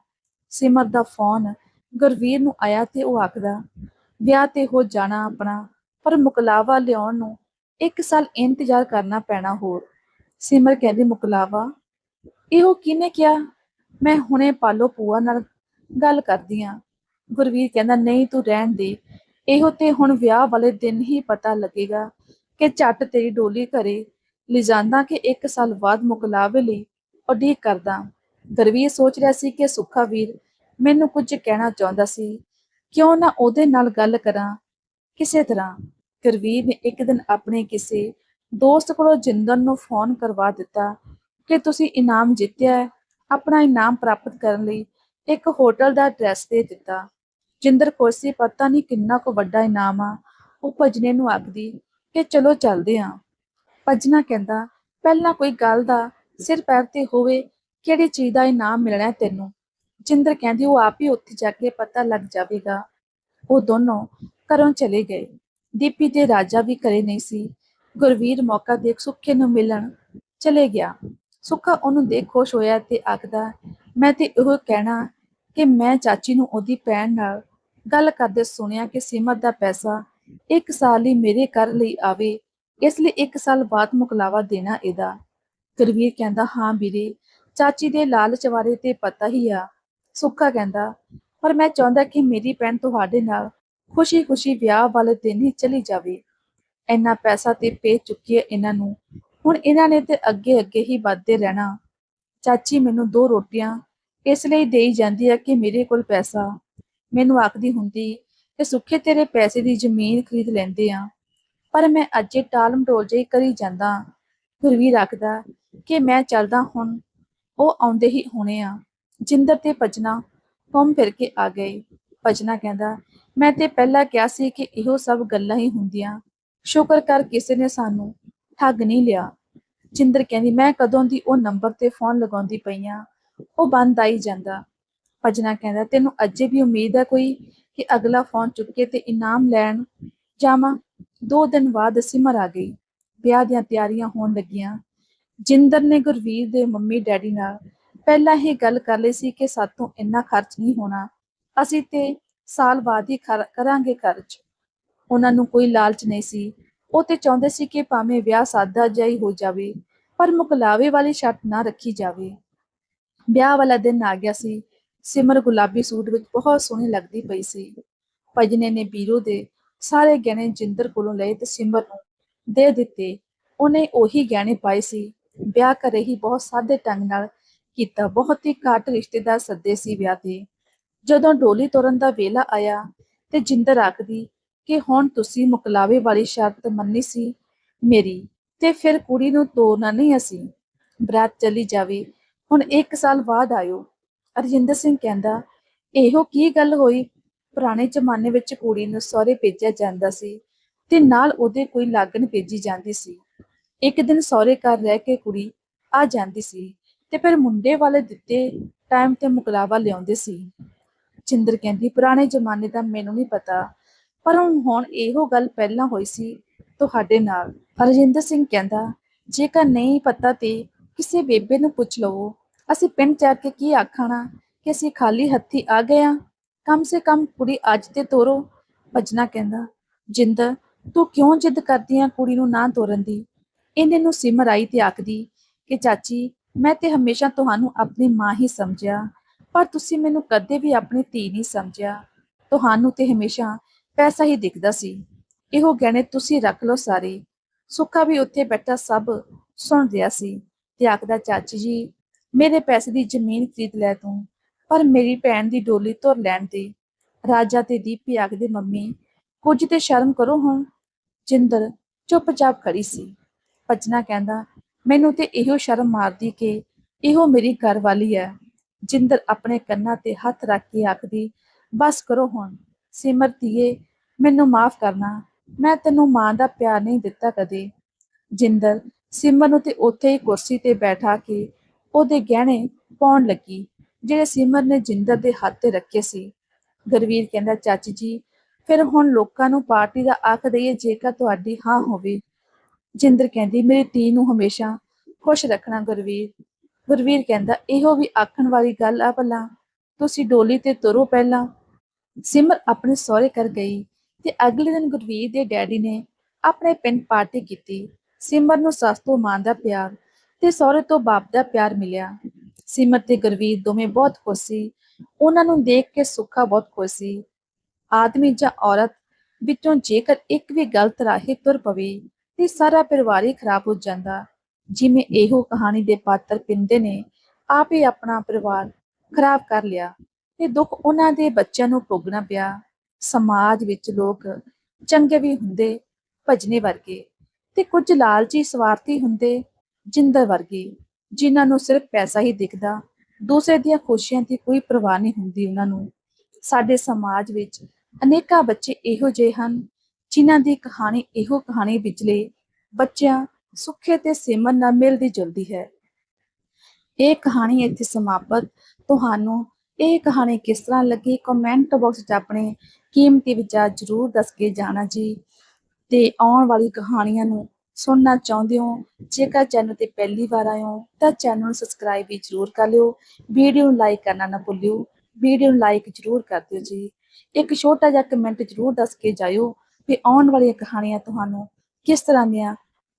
ਸਿਮਰ ਦਾ ਫੋਨ ਗੁਰਵੀਰ ਨੂੰ ਆਇਆ ਤੇ ਉਹ ਆਖਦਾ, ਵਿਆਹ ਤੇ ਹੋ ਜਾਣਾ ਆਪਣਾ, ਪਰ ਮੁਕਲਾਵਾ ਲਿਆਉਣ ਨੂੰ ਇੱਕ ਸਾਲ ਇੰਤਜ਼ਾਰ ਕਰਨਾ ਪੈਣਾ ਹੋਰ। ਸਿਮਰ ਕਹਿੰਦੀ, ਮੁਕਲਾਵਾ? ਇਹੋ ਕਿਹਨੇ ਕਿਹਾ? ਮੈਂ ਹੁਣੇ ਪਾਲੋ ਪੂਆ ਨਾਲ ਗੱਲ ਕਰਦੀ ਆ। ਗੁਰਵੀਰ ਕਹਿੰਦਾ, ਨਹੀਂ, ਤੂੰ ਰਹਿਣ ਦੇ। ਇਹੋ ਤੇ ਹੁਣ ਵਿਆਹ ਵਾਲੇ ਦਿਨ ਹੀ ਪਤਾ ਲੱਗੇਗਾ ਕਿ ਝੱਟ ਤੇਰੀ ਡੋਲੀ ਘਰੇ ਲਿਜਾਂਦਾ ਕਿ ਇੱਕ ਸਾਲ ਬਾਅਦ ਮੁਕਲਾਵੇ ਲਈ ਉਡੀਕ ਕਰਦਾ। ਗੁਰਵੀਰ ਸੋਚ ਰਿਹਾ ਸੀ ਕਿ ਸੁੱਖਾ ਵੀਰ ਮੈਨੂੰ ਕੁਝ ਕਹਿਣਾ ਚਾਹੁੰਦਾ ਸੀ। ਕਿਉਂ ਨਾ ਉਹਦੇ ਨਾਲ ਗੱਲ ਕਰਾਂ? ਕਿਸੇ ਤਰ੍ਹਾਂ। ਗੁਰਵੀਰ ਨੇ ਇੱਕ ਦਿਨ ਆਪਣੇ ਕਿਸੇ ਦੋਸਤ ਕੋਲੋਂ ਜਿੰਦਨ ਨੂੰ ਫੋਨ ਕਰਵਾ ਦਿੱਤਾ ਕਿ ਤੁਸੀਂ ਇਨਾਮ ਜਿੱਤਿਆ ਹੈ। ਆਪਣਾ ਇਨਾਮ ਪ੍ਰਾਪਤ ਕਰਨ ਲਈ ਇੱਕ ਹੋਟਲ ਦਾ ਐਡਰੈਸ ਦੇ ਦਿੱਤਾ। ਜਿੰਦਰ ਖੁਸ਼ ਸੀ, ਪਤਾ ਨਹੀਂ ਕਿੰਨਾ ਕੁ ਵੱਡਾ ਇਨਾਮ ਆ। ਉਹ ਭਜਨੇ ਨੂੰ ਆਖਦੀ ਕਿ ਚਲੋ ਚੱਲਦੇ ਆਂ। ਭਜਨਾ ਕਹਿੰਦਾ, ਪਹਿਲਾਂ ਕੋਈ ਗੱਲ ਦਾ ਸਿਰ ਪੈਰ ਤੇ ਹੋਵੇ, ਕਿਹੜੀ ਚੀਜ਼ ਦਾ ਇਨਾਮ ਮਿਲਣਾ ਤੈਨੂੰ? ਜਿੰਦਰ ਕਹਿੰਦੀ, ਉਹ ਆਪ ਹੀ ਉੱਥੇ ਜਾ ਕੇ ਪਤਾ ਲੱਗ ਜਾਵੇਗਾ। ਉਹ ਦੋਨੋਂ ਘਰੋਂ ਚਲੇ ਗਏ। ਦੀਪੀ ਤੇ ਰਾਜਾ ਵੀ ਘਰੇ ਨਹੀਂ ਸੀ। ਗੁਰਵੀਰ ਮੌਕਾ ਦੇਖ ਸੁੱਖੇ ਨੂੰ ਮਿਲਣ ਚਲੇ ਗਿਆ। ਸੁੱਖਾ ਉਹਨੂੰ ਦੇਖ ਖੁਸ਼ ਹੋਇਆ ਤੇ ਆਖਦਾ, ਮੈਂ ਤੇ ਇਹੋ ਕਹਿਣਾ ਕਿ ਮੈਂ ਚਾਚੀ ਨੂੰ ਉਹਦੀ ਭੈਣ ਨਾਲ ਗੱਲ ਕਰਦੇ ਸੁਣਿਆ ਕਿ ਸਿਮਰ ਦਾ ਪੈਸਾ ਇੱਕ ਸਾਲ ਹੀ ਮੇਰੇ ਘਰ ਲਈ ਆਵੇ, ਇਸ ਲਈ ਇੱਕ ਸਾਲ ਬਾਅਦ ਮੁਕਲਾਵਾ ਦੇਣਾ ਇਹਦਾ। ਗੁਰਵੀਰ ਕਹਿੰਦਾ, ਹਾਂ ਵੀਰੇ, ਚਾਚੀ ਦੇ ਲਾਲਚ ਬਾਰੇ ਤੇ ਪਤਾ ਹੀ ਆ। ਸੁੱਖਾ ਕਹਿੰਦਾ, ਪਰ ਮੈਂ ਚਾਹੁੰਦਾ ਕਿ ਮੇਰੀ ਭੈਣ ਤੁਹਾਡੇ ਨਾਲ ਖੁਸ਼ੀ-ਖੁਸ਼ੀ ਵਿਆਹ ਵਾਲੇ ਦਿਨ ਹੀ ਚਲੀ ਜਾਵੇ। ਇੰਨਾ ਪੈਸਾ ਤੇ ਪੇ ਚੁੱਕੀ ਹੈ ਇਹਨਾਂ ਨੂੰ। ਹੁਣ ਇਹਨਾਂ ਨੇ ਤੇ ਅੱਗੇ ਅੱਗੇ ਹੀ ਵੱਧਦੇ ਰਹਿਣਾ। ਚਾਚੀ ਮੈਨੂੰ ਦੋ ਰੋਟੀਆਂ ਇਸ ਲਈ ਦੇਈ ਜਾਂਦੀ ਹੈ ਕਿ ਮੇਰੇ ਕੋਲ ਪੈਸਾ। ਮੈਨੂੰ ਆਖਦੀ ਹੁੰਦੀ ਕਿ ਸੁੱਖੇ ਤੇਰੇ ਪੈਸੇ ਦੀ ਜ਼ਮੀਨ ਖਰੀਦ ਲੈਂਦੇ ਆ, ਪਰ ਮੈਂ ਅੱਜੇ ਟਾਲ ਮਟੋਲ ਜਿਹੀ ਕਰੀ ਜਾਂਦਾ ਗੁਰਵੀਰ ਆਖਦਾ ਕਿ ਮੈਂ ਚੱਲਦਾ ਹੁਣ, ਉਹ ਆਉਂਦੇ ਹੀ ਹੋਣੇ ਆ। ਜਿੰਦਰ ਤੇ ਭਜਨਾ ਘੁੰਮ ਫਿਰ ਕੇ ਆ ਗਏ। ਭਜਨਾ ਕਹਿੰਦਾ, ਮੈਂ ਤੇ ਪਹਿਲਾਂ ਕਿਹਾ ਸੀ ਕਿ ਇਹੋ ਸਭ ਗੱਲਾਂ ਹੀ ਹੁੰਦੀਆਂ। ਸ਼ੁਕਰ ਕਰ ਕਿਸੇ ਨੇ ਸਾਨੂੰ ਠੱਗ ਨਹੀਂ ਲਿਆ। ਜਿੰਦਰ ਕਹਿੰਦੀ, ਮੈਂ ਕਦੋਂ ਦੀ ਉਹ ਨੰਬਰ ਤੇ ਫੋਨ ਲਗਾਉਂਦੀ ਪਈ ਆ, ਉਹ ਬੰਦ ਆਈ ਜਾਂਦਾ। ਭਜਨਾ ਕਹਿੰਦਾ, ਤੈਨੂੰ ਅੱਜੇ ਵੀ ਉਮੀਦ ਹੈ ਕੋਈ ਕਿ ਅਗਲਾ ਫੋਨ ਚੁੱਕ ਕੇ ਤੇ ਇਨਾਮ ਲੈਣ ਜਾਵਾਂ? ਦੋ ਦਿਨ ਬਾਅਦ ਸਿਮਰ ਆ ਗਈ। ਵਿਆਹ ਦੀਆਂ ਤਿਆਰੀਆਂ ਹੋਣ ਲੱਗੀਆਂ। ਜਿੰਦਰ ਨੇ ਗੁਰਵੀਰ ਦੇ ਮੰਮੀ ਡੈਡੀ ਨਾਲ ਪਹਿਲਾਂ ਹੀ ਗੱਲ ਕਰ ਲਈ ਸੀ ਕਿ ਸਾਤੋਂ ਇੰਨਾ ਖਰਚ ਨਹੀਂ ਹੋਣਾ। ਅਸੀਂ ਤੇ ਸਾਲ ਬਾਅਦ ਹੀ ਖਰ- ਕਰਾਂਗੇ ਖਰਚ। ਉਹਨਾਂ ਨੂੰ ਕੋਈ ਲਾਲਚ ਨਹੀਂ ਸੀ। ਉਹ ਤੇ ਚਾਹੁੰਦੇ ਸੀ ਕਿ ਭਾਵੇਂ ਵਿਆਹ ਸਾਦਾ ਜਿਹਾ ਹੀ ਹੋ ਜਾਵੇ, ਪਰ ਮੁਕਲਾਵੇ ਵਾਲੀ ਸ਼ਰਤ ਨਾ ਰੱਖੀ ਜਾਵੇ। ਵਿਆਹ ਵਾਲਾ ਦਿਨ ਆ ਗਿਆ ਸੀ। ਸਿਮਰ ਗੁਲਾਬੀ ਸੂਟ ਵਿੱਚ ਬਹੁਤ ਸੋਹਣੀ ਲੱਗਦੀ ਪਈ ਸੀ। ਭਜਨੇ ਨੇ ਬੀਰੋ ਦੇ ਸਾਰੇ ਗਹਿਣੇ ਜਿੰਦਰ ਕੋਲੋਂ ਲਏ ਤੇ ਸਿਮਰ ਨੂੰ ਦੇ ਦਿੱਤੇ। ਉਹਨੇ ਉਹੀ ਗਹਿਣੇ ਪਾਏ ਸੀ। ਵਿਆਹ ਘਰੇ ਹੀ ਬਹੁਤ ਸਾਦੇ ਢੰਗ ਨਾਲ ਕੀਤਾ। ਬਹੁਤ ਹੀ ਘੱਟ ਰਿਸ਼ਤੇਦਾਰ ਸੱਦੇ ਸੀ ਵਿਆਹ ਤੇ। ਜਦੋਂ ਡੋਲੀ ਤੋਰਨ ਦਾ ਵੇਲਾ ਆਇਆ ਤੇ ਜਿੰਦਰ ਆਖਦੀ, ਕਿ ਹੁਣ ਤੁਸੀਂ ਮੁਕਲਾਵੇ ਵਾਲੀ ਸ਼ਰਤ ਮੰਨੀ ਸੀ ਮੇਰੀ ਤੇ ਫਿਰ ਕੁੜੀ ਨੂੰ ਤੋਰਨਾ ਨਹੀਂ ਅਸੀਂ। ਬਰਾਤ ਚਲੀ ਜਾਵੇ। ਹੁਣ 1 ਸਾਲ ਬਾਅਦ ਆਇਓ। ਅਰਜਿੰਦਰ ਸਿੰਘ ਕਹਿੰਦਾ, ਇਹੋ ਕੀ ਗੱਲ ਹੋਈ? ਪੁਰਾਣੇ ਜ਼ਮਾਨੇ ਵਿੱਚ ਕੁੜੀ ਨੂੰ ਸਹੁਰੇ ਭੇਜਿਆ ਜਾਂਦਾ ਸੀ ਤੇ ਨਾਲ ਉਹਦੇ ਕੋਈ ਲਾਗਣ ਭੇਜੀ ਜਾਂਦੀ ਸੀ। ਇੱਕ ਦਿਨ ਸਹੁਰੇ ਘਰ ਰਹਿ ਕੇ ਕੁੜੀ ਆ ਜਾਂਦੀ ਸੀ ਤੇ ਫਿਰ ਮੁੰਡੇ ਵਾਲੇ ਦਿੱਤੇ ਟਾਈਮ ਤੇ ਮੁਕਲਾਵਾ ਲਿਆਉਂਦੇ ਸੀ। ਚਿੰਦਰ ਕਹਿੰਦੀ, ਪੁਰਾਣੇ ਜ਼ਮਾਨੇ ਦਾ ਮੈਨੂੰ ਨਹੀਂ ਪਤਾ, ਪਰ ਹੁਣ ਇਹੋ ਗੱਲ ਪਹਿਲਾਂ ਹੋਈ ਸੀ ਤੁਹਾਡੇ ਨਾਲ। ਰਜਿੰਦਰ ਸਿੰਘ ਕਹਿੰਦਾ, ਜੇਕਰ ਨਹੀਂ ਪਤਾ ਤੇ ਕਿਸੇ ਬੇਬੇ ਨੂੰ ਪੁੱਛ ਲਵੋ। ਅਸੀਂ ਪਿੰਡ ਜਾ ਕੇ ਕੀ ਆਖਣਾ ਕਿ ਅਸੀਂ ਖਾਲੀ ਹੱਥੀ ਆ ਗਏ ਹਾਂ ਕਮ ਸੇ ਕਮ ਕੁੜੀ ਅੱਜ ਤੇ ਤੋਰੋ, ਭਜਨਾ ਕਹਿੰਦਾ ਜਿੰਦਰ ਤੂੰ ਕਿਉਂ ਜਿੱਦ ਕਰਦੀ ਆ ਕੁੜੀ ਨੂੰ ਨਾ ਤੋਰਨ ਦੀ? ਇਹਨੇ ਨੂੰ ਸਿਮਰ ਆਈ ਤੇ ਆਖਦੀ ਕਿ, ਚਾਚੀ, ਮੈਂ ਤੇ ਹਮੇਸ਼ਾ ਤੁਹਾਨੂੰ ਆਪਣੀ ਮਾਂ ਹੀ ਸਮਝਿਆ, ਪਰ ਤੁਸੀਂ ਮੈਨੂੰ ਕਦੇ ਵੀ ਆਪਣੀ ਧੀ ਨਹੀਂ ਸਮਝਿਆ। ਤੁਹਾਨੂੰ ਤੇ ਹਮੇਸ਼ਾ ਪੈਸਾ ਹੀ ਦਿਖਦਾ ਸੀ। ਇਹੋ ਗਹਿਣੇ ਤੁਸੀਂ ਰੱਖ ਲਓ ਸਾਰੇ। ਸੁੱਖਾ ਵੀ ਉੱਥੇ ਬੈਠਾ ਸਭ ਸੁਣ ਰਿਹਾ ਸੀ ਤੇ ਆਖਦਾ, ਚਾਚੀ ਜੀ ਮੇਰੇ ਪੈਸੇ ਦੀ ਜ਼ਮੀਨ ਖਰੀਦ ਲੈ ਤੂੰ, ਪਰ ਮੇਰੀ ਭੈਣ ਦੀ ਡੋਲੀ ਤੁਰ ਲੈਣ ਦੇ। ਰਾਜਾ ਤੇ ਦੀਪੀ ਆਖਦੇ, ਮੰਮੀ, ਕੁਝ ਤੇ ਸ਼ਰਮ ਕਰੋ ਹੁਣ। ਜਿੰਦਰ ਚੁੱਪਚਾਪ ਖੜੀ ਸੀ। ਭਜਨਾ ਕਹਿੰਦਾ, ਮੈਨੂੰ ਤੇ ਇਹੋ ਸ਼ਰਮ ਮਾਰਦੀ ਕਿ ਇਹੋ ਮੇਰੀ ਘਰ ਵਾਲੀ ਹੈ। ਜਿੰਦਰ ਆਪਣੇ ਕੰਨਾਂ ਤੇ ਹੱਥ ਰੱਖ ਕੇ ਆਖਦੀ, ਬਸ ਕਰੋ ਹੁਣ। ਸਿਮਰ ਸਿਮਰਤੀਏ ਮੈਨੂੰ ਮਾਫ ਕਰਨਾ। ਮੈਂ ਤੈਨੂੰ ਮਾਂ ਦਾ ਪਿਆਰ ਨਹੀਂ ਦਿੱਤਾ ਕਦੇ। ਜਿੰਦਰ ਸਿਮਰ ਨੂੰ ਤੇ ਉੱਥੇ ਹੀ ਕੁਰਸੀ ਤੇ ਬੈਠਾ ਕੇ ਉਹਦੇ ਗਹਿਣੇ ਪਾਉਣ ਲੱਗੀ। ਜਿਹੜੇ ਸਿਮਰ ਨੇ ਜਿੰਦਰ ਦੇ ਹੱਥ ਤੇ ਰੱਖੇ ਸੀ। ਗੁਰਵੀਰ ਕਹਿੰਦਾ, ਚਾਚੀ ਜੀ, ਫਿਰ ਹੁਣ ਲੋਕਾਂ ਨੂੰ ਪਾਰਟੀ ਦਾ ਆਖ ਦਈਏ ਜੇਕਰ ਤੁਹਾਡੀ ਹਾਂ ਹੋਵੇ। ਜਿੰਦਰ ਕਹਿੰਦੀ, ਮੇਰੀ ਧੀ ਨੂੰ ਹਮੇਸ਼ਾ ਖੁਸ਼ ਰੱਖਣਾ ਗੁਰਵੀਰ। ਗੁਰਵੀਰ ਕਹਿੰਦਾ, ਇਹੋ ਵੀ ਆਖਣ ਵਾਲੀ ਗੱਲ ਆ ਭਲਾ। ਤੁਸੀਂ ਡੋਲੀ ਤੇ ਤੁਰੋ ਪਹਿਲਾਂ। ਸਿਮਰ ਆਪਣੇ ਸਹੁਰੇ ਕਰ ਗਈ ਤੇ ਅਗਲੇ ਦਿਨ ਗੁਰਵੀਰ ਦੇ ਡੈਡੀ ਨੇ ਆਪਣੇ ਪਿੰਡ ਪਾਰਟੀ ਕੀਤੀ। ਸਿਮਰ ਨੂੰ ਸੱਸ ਤੋਂ ਮਾਂ ਦਾ ਪਿਆਰ ਤੇ ਸਹੁਰੇ ਤੋਂ ਬਾਪ ਦਾ ਪਿਆਰ ਮਿਲਿਆ। ਸਿਮਰ ਤੇ ਗੁਰਵੀਰ ਦੋਵੇਂ ਬਹੁਤ ਖੁਸ਼ ਸੀ। ਉਹਨਾਂ ਨੂੰ ਦੇਖ ਕੇ ਸੁੱਖਾ ਬਹੁਤ ਖੁਸ਼ ਸੀ। ਆਦਮੀ ਜਾਂ ਔਰਤ, ਵਿੱਚੋਂ ਜੇਕਰ ਇੱਕ ਵੀ ਗਲਤ ਰਾਹੇ ਤੁਰ ਪਵੇ ਤੇ ਸਾਰਾ ਪਰਿਵਾਰ ਹੀ ਖਰਾਬ ਹੋ ਜਾਂਦਾ। ਜਿਵੇਂ ਇਹੋ ਕਹਾਣੀ ਦੇ ਪਾਤਰ ਪਿੰਦੇ ਨੇ, ਆਪ ਹੀ ਆਪਣਾ ਪਰਿਵਾਰ ਖਰਾਬ ਕਰ ਲਿਆ ਤੇ ਦੁੱਖ ਉਹਨਾਂ ਦੇ ਬੱਚਿਆਂ ਨੂੰ ਭੋਗਣਾ ਪਿਆ। ਸਮਾਜ ਵਿੱਚ ਲੋਕ ਚੰਗੇ ਵੀ ਹੁੰਦੇ, ਭਜਨੇ ਵਰਗੇ ਤੇ ਕੁਝ ਲਾਲਚੀ ਸਵਾਰਥੀ ਹੁੰਦੇ ਜਿੰਦਰ ਵਰਗੇ, ਜਿਨ੍ਹਾਂ ਨੂੰ ਸਿਰਫ ਪੈਸਾ ਹੀ ਦਿਖਦਾ, ਦੂਸਰੇ ਦੀਆਂ ਖੁਸ਼ੀਆਂ ਦੀ ਕੋਈ ਪਰਵਾਹ ਨਹੀਂ ਹੁੰਦੀ ਉਹਨਾਂ ਨੂੰ। ਸਾਡੇ ਸਮਾਜ ਵਿੱਚ ਅਨੇਕਾਂ ਬੱਚੇ ਇਹੋ ਜਿਹੇ ਹਨ, ਜਿਨ੍ਹਾਂ ਦੀ ਕਹਾਣੀ ਇਹੋ ਕਹਾਣੀ ਵਿਚਲੇ ਬੱਚਿਆਂ ਸੁੱਖੇ ਤੇ ਸਿਮਰਨ ਨਾਲ ਮਿਲਦੀ ਜੁਲਦੀ ਹੈ। ਇਹ ਕਹਾਣੀ ਇੱਥੇ ਸਮਾਪਤ। ਤੁਹਾਨੂੰ ਇਹ ਕਹਾਣੀ ਕਿਸ ਤਰ੍ਹਾਂ ਲੱਗੀ? ਕਮੈਂਟ ਬਾਕਸ 'ਚ ਆਪਣੇ ਕੀਮਤੀ ਵਿਚਾਰ ਜ਼ਰੂਰ ਦੱਸ ਕੇ ਜਾਣਾ ਜੀ। ਤੇ ਆਉਣ ਵਾਲੀ ਕਹਾਣੀਆਂ ਨੂੰ ਸੁਣਨਾ ਚਾਹੁੰਦੇ ਹੋ, ਜੇਕਰ ਚੈਨਲ ਤੇ ਪਹਿਲੀ ਵਾਰ ਆਏ ਹੋ, ਤਾਂ ਚੈਨਲ ਨੂੰ ਸਬਸਕ੍ਰਾਈਬ ਵੀ ਜ਼ਰੂਰ ਕਰ ਲਿਓ ਵੀਡੀਓ ਨੂੰ ਲਾਈਕ ਕਰਨਾ ਨਾ ਭੁੱਲਿਓ ਵੀਡੀਓ ਨੂੰ ਲਾਈਕ ਜ਼ਰੂਰ ਕਰ ਦਿਓ ਜੀ। ਇੱਕ ਛੋਟਾ ਜਿਹਾ ਕਮੈਂਟ ਜ਼ਰੂਰ ਦੱਸ ਕੇ ਜਾਇਓ ਵੀ ਆਉਣ ਵਾਲੀਆਂ ਕਹਾਣੀਆਂ ਤੁਹਾਨੂੰ ਕਿਸ ਤਰ੍ਹਾਂ ਦੀਆਂ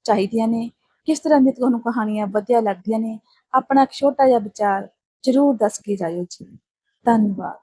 ਚਾਹੀਦੀਆਂ ਨੇ, ਕਿਸ ਤਰ੍ਹਾਂ ਦੀਆਂ ਤੁਹਾਨੂੰ ਕਹਾਣੀਆਂ ਵਧੀਆ ਲੱਗਦੀਆਂ ਨੇ, ਆਪਣਾ ਇੱਕ ਛੋਟਾ ਜਿਹਾ ਵਿਚਾਰ ਜ਼ਰੂਰ ਦੱਸ ਕੇ ਜਾਇਓ ਜੀ। ਧੰਨਵਾਦ।